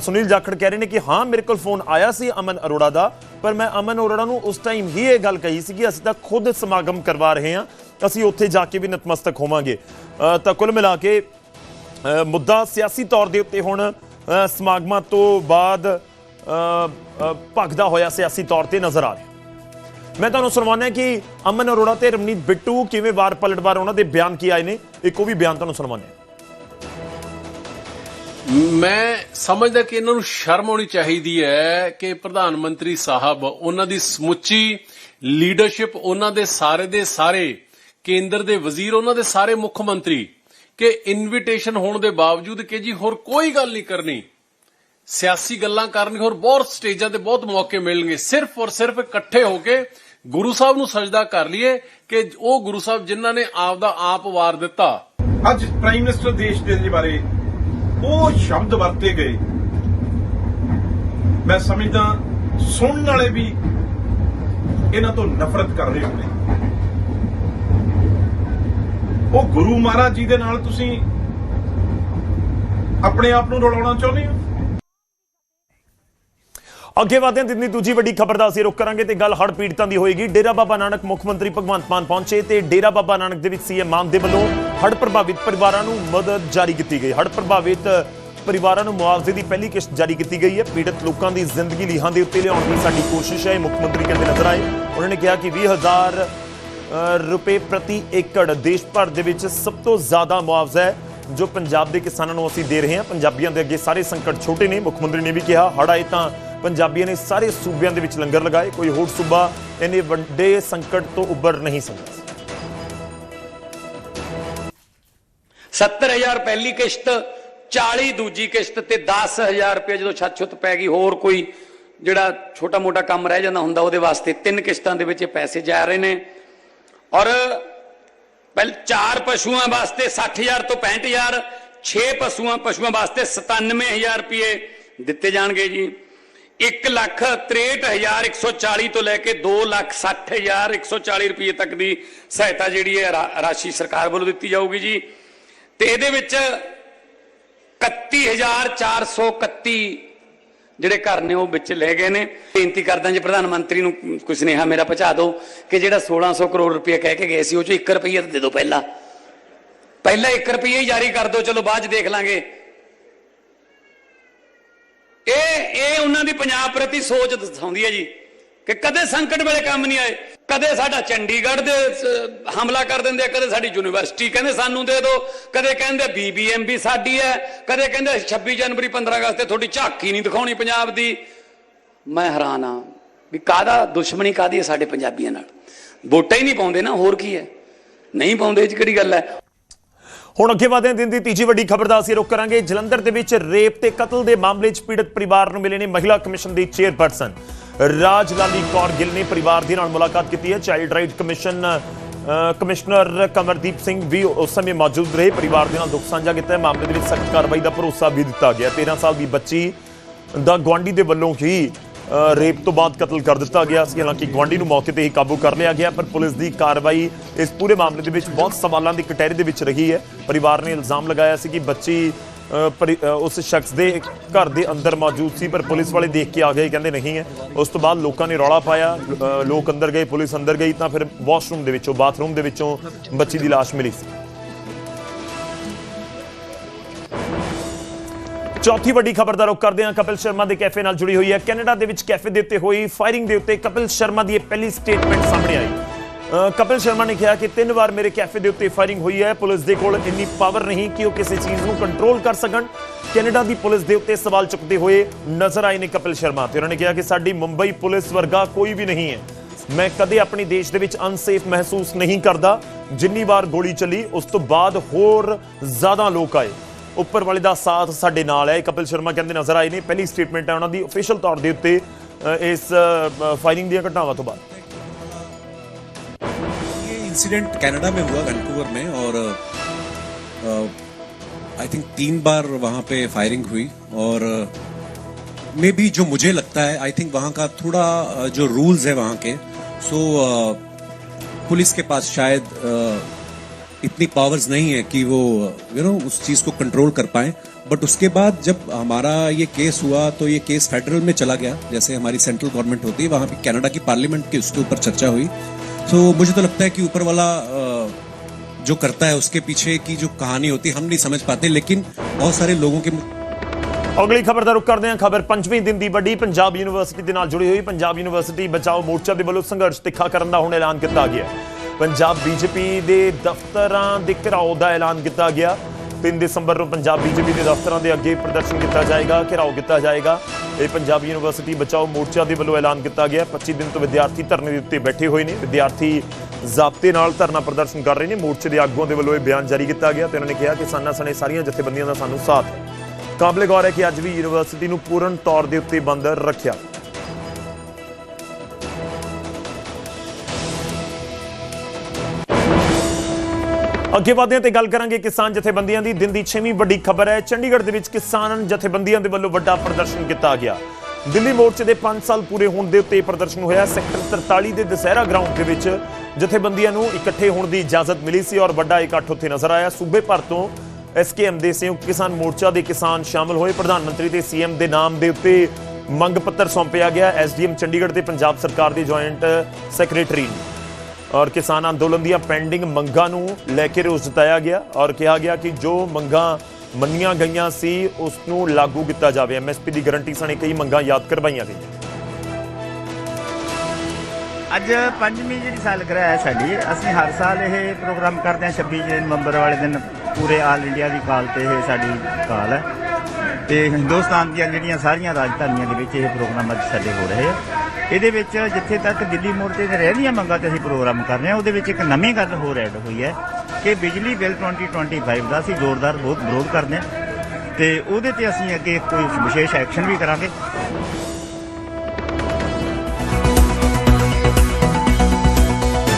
ਸੁਨੀਲ ਜਾਖੜ ਕਹਿ ਰਹੇ ਨੇ ਕਿ ਹਾਂ ਮੇਰੇ ਕੋਲ ਫੋਨ ਆਇਆ ਸੀ ਅਮਨ ਅਰੋੜਾ ਦਾ ਪਰ ਮੈਂ ਅਮਨ ਅਰੋੜਾ ਨੂੰ ਉਸ ਟਾਈਮ ਹੀ ਇਹ ਗੱਲ ਕਹੀ ਸੀ ਕਿ ਅਸੀਂ ਤਾਂ ਖੁਦ ਸਮਾਗਮ ਕਰਵਾ ਰਹੇ ਹਾਂ ਅਸੀਂ ਉੱਥੇ ਜਾ ਕੇ ਵੀ ਨਤਮਸਤਕ ਹੋਵਾਂਗੇ। ਤਾਂ ਕੁੱਲ ਮਿਲਾ ਕੇ ਮੁੱਦਾ ਸਿਆਸੀ ਤੌਰ ਦੇ ਉੱਤੇ ਹੁਣ ਸਮਾਗਮਾਂ ਤੋਂ ਬਾਅਦ ਅ, ਭਖਦਾ ਹੋਇਆ ਸਿਆਸੀ ਤੌਰ ਤੇ ਨਜ਼ਰ ਆ ਰਿਹਾ। ਮੈਂ ਤੁਹਾਨੂੰ ਸੁਣਾਉਣਾ ਕਿ ਅਮਨ ਅਰੋੜਾ ਤੇ ਰਮਨੀਤ ਬਿੱਟੂ ਕਿਵੇਂ ਵਾਰ ਪਲਟਵਾਰ ਉਹਨਾਂ ਦੇ ਬਿਆਨ ਕੀ ਆਏ ਨੇ ਇੱਕ ਉਹ ਵੀ ਬਿਆਨ ਤੁਹਾਨੂੰ ਸੁਣਾਉਣਾ ਮੈਂ ਸਮਝਦਾ ਕਿ ਇਹਨਾਂ ਨੂੰ ਸ਼ਰਮ ਆਉਣੀ ਚਾਹੀਦੀ ਹੈ ਕਿ ਪ੍ਰਧਾਨ ਮੰਤਰੀ ਸਾਹਿਬ, ਉਹਨਾਂ ਦੀ ਸਮੁੱਚੀ ਲੀਡਰਸ਼ਿਪ, ਉਹਨਾਂ ਦੇ ਸਾਰੇ ਦੇ ਸਾਰੇ ਕੇਂਦਰ ਦੇ ਵਜ਼ੀਰ, ਉਹਨਾਂ ਦੇ ਸਾਰੇ ਮੁੱਖ ਮੰਤਰੀ, ਕਿ ਇਨਵੀਟੇਸ਼ਨ ਹੋਣ ਦੇ ਬਾਵਜੂਦ ਕਿ ਜੀ ਹੋਰ ਕੋਈ ਗੱਲ ਨਹੀਂ ਕਰਨੀ। ਸਿਆਸੀ ਗੱਲਾਂ ਕਰਨੀ ਹੋਰ ਬਹੁਤ ਸਟੇਜਾਂ ਤੇ ਬਹੁਤ ਮੌਕੇ ਮਿਲਣਗੇ। ਸਿਰਫ ਔਰ ਸਿਰਫ ਇਕੱਠੇ ਹੋ ਕੇ ਗੁਰੂ ਸਾਹਿਬ ਨੂੰ ਸਜਦਾ ਕਰ ਲਈਏ ਕਿ ਉਹ ਗੁਰੂ ਸਾਹਿਬ ਜਿਨ੍ਹਾਂ ਨੇ ਆਪ ਦਾ ਆਪ ਵਾਰ ਦਿੱਤਾ। ਅੱਜ ਪ੍ਰਾਈਮ ਮਿਨਿਸਟਰ ਦੇਸ਼ ਦੇ ਬਾਰੇ ਉਹ ਸ਼ਬਦ ਵਰਤੇ ਗਏ। ਮੈਂ ਸਮਝਦਾ ਸੁਣਨ ਵਾਲੇ ਵੀ ਇਹਨਾਂ ਤੋਂ ਨਫ਼ਰਤ ਕਰ ਰਹੇ ਹੋਣੇ। ਉਹ ਗੁਰੂ ਮਹਾਰਾਜ ਜੀ ਦੇ ਨਾਲ ਤੁਸੀਂ ਆਪਣੇ ਆਪ ਨੂੰ ਰਲਾਉਣਾ ਚਾਹੁੰਦੇ ਹੋ? ਅੱਗੇ ਵਧਦੇ ਹਾਂ ਦਿਨ ਦੀ ਦੂਜੀ ਵੱਡੀ ਖਬਰ ਦਾ ਅਸੀਂ ਰੁਕ ਕਰਾਂਗੇ ਤੇ ਗੱਲ ਹੜ੍ਹ ਪੀੜਤਾਂ ਦੀ ਹੋਏਗੀ। ਡੇਰਾ ਬਾਬਾ ਨਾਨਕ ਮੁੱਖ ਮੰਤਰੀ ਭਗਵੰਤ ਮਾਨ ਪਹੁੰਚੇ ਤੇ ਡੇਰਾ ਬਾਬਾ ਨਾਨਕ ਦੇ ਵਿੱਚ ਸੀਐਮ ਮਾਨ ਦੇ ਵੱਲੋਂ ਹੜ੍ਹ ਪ੍ਰਭਾਵਿਤ ਪਰਿਵਾਰਾਂ ਨੂੰ ਮਦਦ ਜਾਰੀ ਕੀਤੀ ਗਈ। ਹੜ੍ਹ ਪ੍ਰਭਾਵਿਤ ਪਰਿਵਾਰਾਂ ਨੂੰ ਮੁਆਵਜ਼ੇ ਦੀ ਪਹਿਲੀ ਕਿਸ਼ਤ ਜਾਰੀ ਕੀਤੀ ਗਈ ਹੈ। ਪੀੜਤ ਲੋਕਾਂ ਦੀ ਜ਼ਿੰਦਗੀ ਲੀਹਾਂ ਦੇ ਉੱਤੇ ਲਿਆਉਣ ਦੀ ਸਾਡੀ ਕੋਸ਼ਿਸ਼ ਹੈ ਮੁੱਖ ਮੰਤਰੀ ਕਹਿੰਦੇ ਨਜ਼ਰ ਆਏ। ਉਹਨਾਂ ਨੇ ਕਿਹਾ ਕਿ 20000 ਅ, ਰੁਪਏ ਪ੍ਰਤੀ ਏਕੜ ਦੇਸ਼ ਭਰ ਦੇ ਵਿੱਚ ਸਭ ਤੋਂ ਜ਼ਿਆਦਾ ਮੁਆਵਜ਼ਾ ਹੈ ਜੋ ਪੰਜਾਬ ਦੇ ਕਿਸਾਨਾਂ ਨੂੰ ਅਸੀਂ ਦੇ ਰਹੇ ਹਾਂ। ਪੰਜਾਬੀਆਂ ਦੇ ਅੱਗੇ ਸਾਰੇ ਸੰਕਟ ਛੋਟੇ ਨੇ ਮੁੱਖ ਮੰਤਰੀ ਨੇ ਵੀ ਕਿਹਾ। ਹੜ੍ਹ ਆਏ ਤਾਂ ਪੰਜਾਬੀਆਂ ਨੇ ਸਾਰੇ ਸੂਬਿਆਂ ਦੇ ਵਿੱਚ ਲੰਗਰ ਲਗਾਏ, ਕੋਈ ਹੋਰ ਸੂਬਾ ਇੰਨੇ ਵੱਡੇ ਸੰਕਟ ਤੋਂ ਉੱਭਰ ਨਹੀਂ ਸਕਦਾ। 70000 ਪਹਿਲੀ ਕਿਸ਼ਤ 40 ਦੂਜੀ ਕਿਸ਼ਤ ਤੇ 10000 ਰੁਪਏ ਜਦੋਂ ਛੱਤ-ਛੁੱਤ ਪੈ ਗਈ, ਹੋਰ ਕੋਈ ਜਿਹੜਾ ਛੋਟਾ-ਮੋਟਾ ਕੰਮ ਰਹਿ ਜਾਂਦਾ ਹੁੰਦਾ, ਉਹਦੇ ਵਾਸਤੇ ਤਿੰਨ ਕਿਸ਼ਤਾਂ ਦੇ ਵਿੱਚ ਇਹ ਪੈਸੇ ਜਾ ਰਹੇ ਨੇ। ਔਰ ਪਹਿਲ ਚਾਰ ਪਸ਼ੂਆਂ ਵਾਸਤੇ 60000 ਤੋਂ 65000 6 ਪਸ਼ੂਆਂ ਪਸ਼ੂਆਂ ਵਾਸਤੇ 97000 ਰੁਪਏ ਦਿੱਤੇ ਜਾਣਗੇ ਜੀ। 1 ਲੱਖ 63140 ਤੋਂ ਲੈ ਕੇ 2 ਲੱਖ 60140 ਰੁਪਏ ਤੱਕ ਦੀ ਸਹਾਇਤਾ ਜਿਹੜੀ ਹੈ, ਰਾ- ਰਾਸ਼ੀ ਸਰਕਾਰ ਵੱਲੋਂ ਦਿੱਤੀ ਜਾਊਗੀ ਜੀ। ਤੇ ਇਹਦੇ ਵਿੱਚ 31431 ਜਿਹੜੇ ਘਰ ਨੇ ਉਹ ਵਿੱਚ ਲੈ ਗਏ ਨੇ। ਬੇਨਤੀ ਕਰਦਾ ਜੀ ਪ੍ਰਧਾਨ ਮੰਤਰੀ ਨੂੰ ਕੋਈ ਸੁਨੇਹਾ ਮੇਰਾ ਪਹੁੰਚਾ ਦਿਓ ਕਿ ਜਿਹੜਾ 1600 ਕਰੋੜ ਰੁਪਏ ਕਹਿ ਕੇ ਗਏ ਸੀ, ਉਹ ਚ 1 ਰੁਪਈਆ ਦੇ ਦਿਓ ਪਹਿਲਾਂ। ਪਹਿਲਾਂ 1 ਰੁਪਈਆ ਹੀ ਜਾਰੀ ਕਰ ਦਿਓ, ਚਲੋ ਬਾਅਦ ਚ ਦੇਖ ਲਾਂਗੇ। ਇਹ ਇਹ ਉਹਨਾਂ ਦੀ ਪੰਜਾਬ ਪ੍ਰਤੀ ਸੋਚ ਦਸਾਉਂਦੀ ਹੈ ਜੀ ਕਿ ਕਦੇ ਸੰਕਟ ਵੇਲੇ ਕੰਮ ਨਹੀਂ ਆਏ, ਕਦੇ ਸਾਡਾ ਚੰਡੀਗੜ੍ਹ ਦੇ ਹਮਲਾ ਕਰ ਦਿੰਦੇ ਆ, ਕਦੇ ਸਾਡੀ ਯੂਨੀਵਰਸਿਟੀ ਕਹਿੰਦੇ ਸਾਨੂੰ ਦੇ ਦਿਓ ਕਦੇ ਕਹਿੰਦੇ ਬੀਬੀਐਮਬੀ ਸਾਡੀ ਹੈ, ਕਦੇ ਕਹਿੰਦੇ 26 ਜਨਵਰੀ 15 ਅਗਸਤ ਤੇ ਤੁਹਾਡੀ ਝਾਕੀ ਨਹੀਂ ਦਿਖਾਉਣੀ ਪੰਜਾਬ ਦੀ। ਮੈਂ ਹੈਰਾਨ ਆ ਵੀ ਕਾਦਾ ਦੁਸ਼ਮਣੀ ਕਾਦੀ ਹੈ ਸਾਡੇ ਪੰਜਾਬੀਆਂ ਨਾਲ। ਵੋਟਾਂ ਹੀ ਨਹੀਂ ਪਾਉਂਦੇ ਨਾ, ਹੋਰ ਕੀ ਹੈ? ਨਹੀਂ ਪਾਉਂਦੇ, ਇਹ 'ਚ ਕਿਹੜੀ ਗੱਲ ਹੈ? ਹੁਣ ਅੱਗੇ ਵਧਦੇ ਦਿਨ ਦੀ ਤੀਜੀ ਵੱਡੀ ਖਬਰ ਦਾ ਅਸੀਂ ਰੁਕ ਕਰਾਂਗੇ। ਜਲੰਧਰ ਦੇ ਵਿੱਚ ਰੇਪ ਤੇ ਕਤਲ ਦੇ ਮਾਮਲੇ 'ਚ ਪੀੜਤ ਪਰਿਵਾਰ ਨੂੰ ਮਿਲੇ ਨੇ ਮਹਿਲਾ ਕਮਿਸ਼ਨ ਦੀ ਚੇਅਰਪਰਸਨ। ਰਾਜ ਲਾਲੀ ਕੌਰ ਗਿੱਲ ਨੇ ਪਰਿਵਾਰ ਦੇ ਨਾਲ ਮੁਲਾਕਾਤ ਕੀਤੀ ਹੈ। Child right commission commissioner Kamardeep Singh ਵੀ ਉਸ ਸਮੇਂ ਮੌਜੂਦ ਰਹੇ। ਪਰਿਵਾਰ ਦੇ ਨਾਲ ਦੁੱਖ ਸਾਂਝਾ ਕੀਤਾ ਮਾਮਲੇ ਦੇ ਵਿੱਚ ਸਖਤ ਕਾਰਵਾਈ ਦਾ ਭਰੋਸਾ ਵੀ ਦਿੱਤਾ ਗਿਆ। 13 ਸਾਲ ਦੀ ਬੱਚੀ ਦਾ ਗਵਾਂਡੀ ਦੇ ਵੱਲੋਂ ਹੀ ਰੇਪ ਤੋਂ ਬਾਅਦ ਕਤਲ ਕਰ ਦਿੱਤਾ ਗਿਆ ਸੀ। ਹਾਲਾਂਕਿ ਗਵਾਂਡੀ ਨੂੰ ਮੌਕੇ ਤੇ ਹੀ ਕਾਬੂ ਕਰ ਲਿਆ ਗਿਆ, ਪਰ ਪੁਲਿਸ ਦੀ ਕਾਰਵਾਈ ਇਸ ਪੂਰੇ ਮਾਮਲੇ ਦੇ ਵਿੱਚ ਬਹੁਤ ਸਵਾਲਾਂ ਦੀ ਕਟਹਿਰੇ ਦੇ ਵਿੱਚ ਰਹੀ ਹੈ। ਪਰਿਵਾਰ ਨੇ ਇਲਜ਼ਾਮ ਲਗਾਇਆ ਸੀ ਕਿ ਬੱਚੀ ਪਰਿ- ਉਸ ਸ਼ਖਸ ਦੇ ਘਰ ਦੇ ਅੰਦਰ ਮੌਜੂਦ ਸੀ, ਪਰ ਪੁਲਿਸ ਵਾਲੇ ਦੇਖ ਕੇ ਆ ਗਏ, ਕਹਿੰਦੇ ਨਹੀਂ ਹੈ। ਉਸ ਤੋਂ ਬਾਅਦ ਲੋਕਾਂ ਨੇ ਰੌਲਾ ਪਾਇਆ ਲੋਕ ਅੰਦਰ ਗਏ, ਪੁਲਿਸ ਅੰਦਰ ਗਈ ਤਾਂ ਫਿਰ ਵਾਸ਼ਰੂਮ ਦੇ ਵਿੱਚੋਂ, ਬਾਥਰੂਮ ਦੇ ਵਿੱਚੋਂ ਬੱਚੀ ਦੀ ਲਾਸ਼ ਮਿਲੀ ਸੀ। ਚੌਥੀ ਵੱਡੀ ਖਬਰ ਦਾ ਰੁਖ ਕਰਦੇ ਹਾਂ। ਕਪਿਲ ਸ਼ਰਮਾ ਦੇ ਕੈਫੇ ਨਾਲ ਜੁੜੀ ਹੋਈ ਹੈ। ਕੈਨੇਡਾ ਦੇ ਵਿੱਚ ਕੈਫੇ ਦੇ ਉੱਤੇ ਹੋਈ ਫਾਇਰਿੰਗ ਦੇ ਉੱਤੇ ਕਪਿਲ ਸ਼ਰਮਾ ਦੀ ਇਹ ਪਹਿਲੀ ਸਟੇਟਮੈਂਟ ਸਾਹਮਣੇ ਆਈ। ਕਪਿਲ ਸ਼ਰਮਾ ਨੇ ਕਿਹਾ ਕਿ ਤਿੰਨ ਵਾਰ ਮੇਰੇ ਕੈਫੇ ਦੇ ਉੱਤੇ ਫਾਇਰਿੰਗ ਹੋਈ ਹੈ। ਪੁਲਿਸ ਦੇ ਕੋਲ ਇੰਨੀ ਪਾਵਰ ਨਹੀਂ ਕਿ ਉਹ ਕਿਸੇ ਚੀਜ਼ ਨੂੰ ਕੰਟਰੋਲ ਕਰ ਸਕਣ। ਕੈਨੇਡਾ ਦੀ ਪੁਲਿਸ ਦੇ ਉੱਤੇ ਸਵਾਲ ਚੁੱਕਦੇ ਹੋਏ ਨਜ਼ਰ ਆਏ ਨੇ ਕਪਿਲ ਸ਼ਰਮਾ ਤੇ। ਉਹਨਾਂ ਨੇ ਕਿਹਾ ਕਿ ਸਾਡੀ ਮੁੰਬਈ ਪੁਲਿਸ ਵਰਗਾ ਕੋਈ ਵੀ ਨਹੀਂ ਹੈ। ਮੈਂ ਕਦੇ ਆਪਣੇ ਦੇਸ਼ ਦੇ ਵਿੱਚ ਅਨਸੇਫ ਮਹਿਸੂਸ ਨਹੀਂ ਕਰਦਾ। ਜਿੰਨੀ ਵਾਰ ਗੋਲੀ ਚੱਲੀ, ਉਸ ਤੋਂ ਬਾਅਦ ਹੋਰ ਜ਼ਿਆਦਾ ਲੋਕ ਆਏ। ਉੱਪਰ ਵਾਲੇ ਦਾ ਸਾਥ ਸਾਡੇ ਨਾਲ ਹੈ ਇਹ ਕਪਿਲ ਸ਼ਰਮਾ ਕਹਿੰਦੇ ਨਜ਼ਰ ਆਏ ਨੇ ਪਹਿਲੀ ਸਟੇਟਮੈਂਟ ਹੈ ਉਹਨਾਂ ਦੀ ਅਫੀਸ਼ੀਅਲ ਤੌਰ ਦੇ ਉੱਤੇ ਅ, ਇਸ ਫਾਇਰਿੰਗ ਦੀਆਂ ਘਟਨਾਵਾਂ ਤੋਂ ਬਾਅਦ ये इंसिडेंट कनाडा में हुआ वैंकूवर में और आई थिंक तीन बार वहां पे फायरिंग हुई और मे भी जो मुझे लगता है आई थिंक वहां का थोड़ा अ, जो रूल्स है वहां के सो पुलिस के पास शायद अ, इतनी पावर्स नहीं है कि वो यू नो उस चीज को कंट्रोल कर पाए बट उसके बाद जब हमारा ये केस हुआ तो ये केस फेडरल में चला गया जैसे हमारी सेंट्रल गवर्नमेंट होती है वहां पे कनाडा की पार्लियामेंट की उसके ऊपर चर्चा हुई तो मुझे तो लगता है कि ऊपर वाला अ, जो करता है उसके पीछे की जो कहानी होती है हम नहीं समझ पाते लेकिन बहुत सारे लोगों के ਅਗਲੀ ਖਬਰ ਦਾ ਰੁਕ ਕਰਦੇ ਹਾਂ ਖਬਰ ਪੰਜਵੇਂ ਦਿਨ ਦੀ ਵੱਡੀ ਪੰਜਾਬ ਯੂਨੀਵਰਸਿਟੀ ਦੇ ਨਾਲ ਜੁੜੀ ਹੋਈ ਪੰਜਾਬ ਯੂਨੀਵਰਸਿਟੀ ਬਚਾਓ ਮੋਰਚਾ ਦੇ ਵੱਲੋਂ ਸੰਘਰਸ਼ ਤਿੱਖਾ ਕਰਨ ਦਾ ਹੁਣ ਐਲਾਨ ਕੀਤਾ ਗਿਆ ਹੈ। ਪੰਜਾਬ ਬੀਜੇਪੀ ਦੇ ਦਫ਼ਤਰਾਂ ਦੇ ਘਿਰਾਓ ਦਾ ਐਲਾਨ ਕੀਤਾ ਗਿਆ। 3 ਦਸੰਬਰ ਨੂੰ ਪੰਜਾਬ ਬੀਜੇਪੀ ਦੇ ਦਫ਼ਤਰਾਂ ਦੇ ਅੱਗੇ ਪ੍ਰਦਰਸ਼ਨ ਕੀਤਾ ਜਾਏਗਾ, ਘਿਰਾਓ ਕੀਤਾ ਜਾਏਗਾ। ਇਹ ਪੰਜਾਬ ਯੂਨੀਵਰਸਿਟੀ ਬਚਾਓ ਮੋਰਚਾ ਦੇ ਵੱਲੋਂ ਐਲਾਨ ਕੀਤਾ ਗਿਆ। 25 ਦਿਨ ਤੋਂ ਵਿਦਿਆਰਥੀ ਧਰਨੇ ਦੇ ਉੱਤੇ ਬੈਠੇ ਹੋਏ ਨੇ। ਵਿਦਿਆਰਥੀ ਜ਼ਾਬਤੇ ਨਾਲ ਧਰਨਾ ਪ੍ਰਦਰਸ਼ਨ ਕਰ ਰਹੇ ਨੇ। ਮੋਰਚੇ ਦੇ ਆਗੂਆਂ ਦੇ ਵੱਲੋਂ ਇਹ ਬਿਆਨ ਜਾਰੀ ਕੀਤਾ ਗਿਆ ਤੇ ਉਹਨਾਂ ਨੇ ਕਿਹਾ ਕਿ ਕਿਸਾਨਾਂ ਸਣੇ ਸਾਰੀਆਂ ਜਥੇਬੰਦੀਆਂ ਦਾ ਸਾਨੂੰ ਸਾਥ। ਹੈ ਕਾਬਲੇ ਗੌਰ ਹੈ ਕਿ ਅੱਜ ਵੀ ਯੂਨੀਵਰਸਿਟੀ ਨੂੰ ਪੂਰਨ ਤੌਰ ਦੇ ਉੱਤੇ ਬੰਦ ਰੱਖਿਆ। ਅੱਗੇ ਵਧਦੇ ਹਾਂ ਤੇ ਗੱਲ ਕਰਾਂਗੇ ਕਿਸਾਨ ਜਥੇਬੰਦੀਆਂ ਦੀ। ਦਿਨ ਦੀ 6ਵੀਂ ਵੱਡੀ ਖਬਰ ਹੈ, ਚੰਡੀਗੜ੍ਹ ਦੇ ਵਿੱਚ ਕਿਸਾਨ ਜਥੇਬੰਦੀਆਂ ਦੇ ਵੱਲੋਂ ਵੱਡਾ ਪ੍ਰਦਰਸ਼ਨ ਕੀਤਾ ਗਿਆ। ਦਿੱਲੀ ਮੋਰਚੇ ਦੇ 5 ਸਾਲ ਪੂਰੇ ਹੋਣ ਦੇ ਉੱਤੇ ਇਹ ਪ੍ਰਦਰਸ਼ਨ ਹੋਇਆ। ਸੈਕਟਰ 43 ਦੇ ਦਸਹਿਰਾ ਗਰਾਊਂਡ ਦੇ ਵਿੱਚ ਜਥੇਬੰਦੀਆਂ ਨੂੰ ਇਕੱਠੇ ਹੋਣ ਦੀ ਇਜਾਜ਼ਤ ਮਿਲੀ ਸੀ ਔਰ ਵੱਡਾ ਇਕੱਠ ਉੱਥੇ ਨਜ਼ਰ ਆਇਆ। ਸੂਬੇ ਭਰ ਤੋਂ ਐਸਕੇਐਮ ਦੇ ਸੰਯੁਕਤ ਕਿਸਾਨ ਮੋਰਚਾ ਦੇ ਕਿਸਾਨ ਸ਼ਾਮਲ ਹੋਏ। ਪ੍ਰਧਾਨ ਮੰਤਰੀ ਤੇ ਸੀਐਮ ਦੇ ਨਾਮ ਦੇ ਉੱਤੇ ਮੰਗ ਪੱਤਰ ਸੌਂਪਿਆ ਗਿਆ। ਐਸਡੀਐਮ ਚੰਡੀਗੜ੍ਹ ਦੇ ਪੰਜਾਬ ਸਰਕਾਰ ਦੇ ਜੁਆਇੰਟ ਸੈਕਟਰੀ ਨੂੰ। ਔਰ ਕਿਸਾਨ ਅੰਦੋਲਨ ਦੀਆਂ ਪੈਂਡਿੰਗ ਮੰਗਾਂ ਨੂੰ ਲੈ ਕੇ ਰੋਸ ਜਤਾਇਆ ਗਿਆ ਔਰ ਕਿਹਾ ਗਿਆ ਕਿ ਜੋ ਮੰਗਾਂ ਮੰਨੀਆਂ ਗਈਆਂ ਸੀ, ਉਸ ਨੂੰ ਲਾਗੂ ਕੀਤਾ ਜਾਵੇ। ਐਮਐਸਪੀ ਦੀ ਗਾਰੰਟੀ ਸਣੇ ਕਈ ਮੰਗਾਂ ਯਾਦ ਕਰਵਾਈਆਂ ਗਈਆਂ। ਅੱਜ ਪੰਜਵੀਂ ਜਿਹੜੀ ਸਾਲਗਿਰਾ ਹੈ ਸਾਡੀ, ਅਸੀਂ ਹਰ ਸਾਲ ਇਹ ਪ੍ਰੋਗਰਾਮ ਕਰਦੇ ਹਾਂ 26 ਨਵੰਬਰ ਵਾਲੇ ਦਿਨ ਪੂਰੇ ਆਲ ਇੰਡੀਆ ਦੀ ਕਾਲ ਤੇ ਇਹ ਸਾਡੀ ਕਾਲ ਹੈ। ਤੇ ਹਿੰਦੁਸਤਾਨ ਦੀਆਂ ਜਿਹੜੀਆਂ ਸਾਰੀਆਂ ਰਾਜਧਾਨੀਆਂ ਦੇ ਵਿੱਚ ਇਹ ਪ੍ਰੋਗਰਾਮ ਅੱਜ ਸਾਡੇ ਹੋ ਰਹੇ ਆ। ਇਹਦੇ ਵਿੱਚ ਜਿੱਥੇ ਤੱਕ ਦਿੱਲੀ ਮੋਰਚੇ ਦੇ ਰਹਿੰਦੀਆਂ ਮੰਗਾਂ ਤੇ ਅਸੀਂ ਪ੍ਰੋਗਰਾਮ ਕਰ ਰਹੇ ਹਾਂ, ਉਹਦੇ ਵਿੱਚ ਇੱਕ ਨਵੀਂ ਗੱਲ ਹੋਰ ਐਡ ਹੋਈ ਹੈ ਕਿ ਬਿਜਲੀ ਬਿੱਲ 2025 ਦਾ ਅਸੀਂ ਜ਼ੋਰਦਾਰ ਬਹੁਤ ਵਿਰੋਧ ਕਰਦੇ ਹਾਂ ਤੇ ਉਹਦੇ ਤੇ ਅਸੀਂ ਅੱਗੇ ਕੋਈ ਵਿਸ਼ੇਸ਼ ਐਕਸ਼ਨ ਵੀ ਕਰਾਂਗੇ।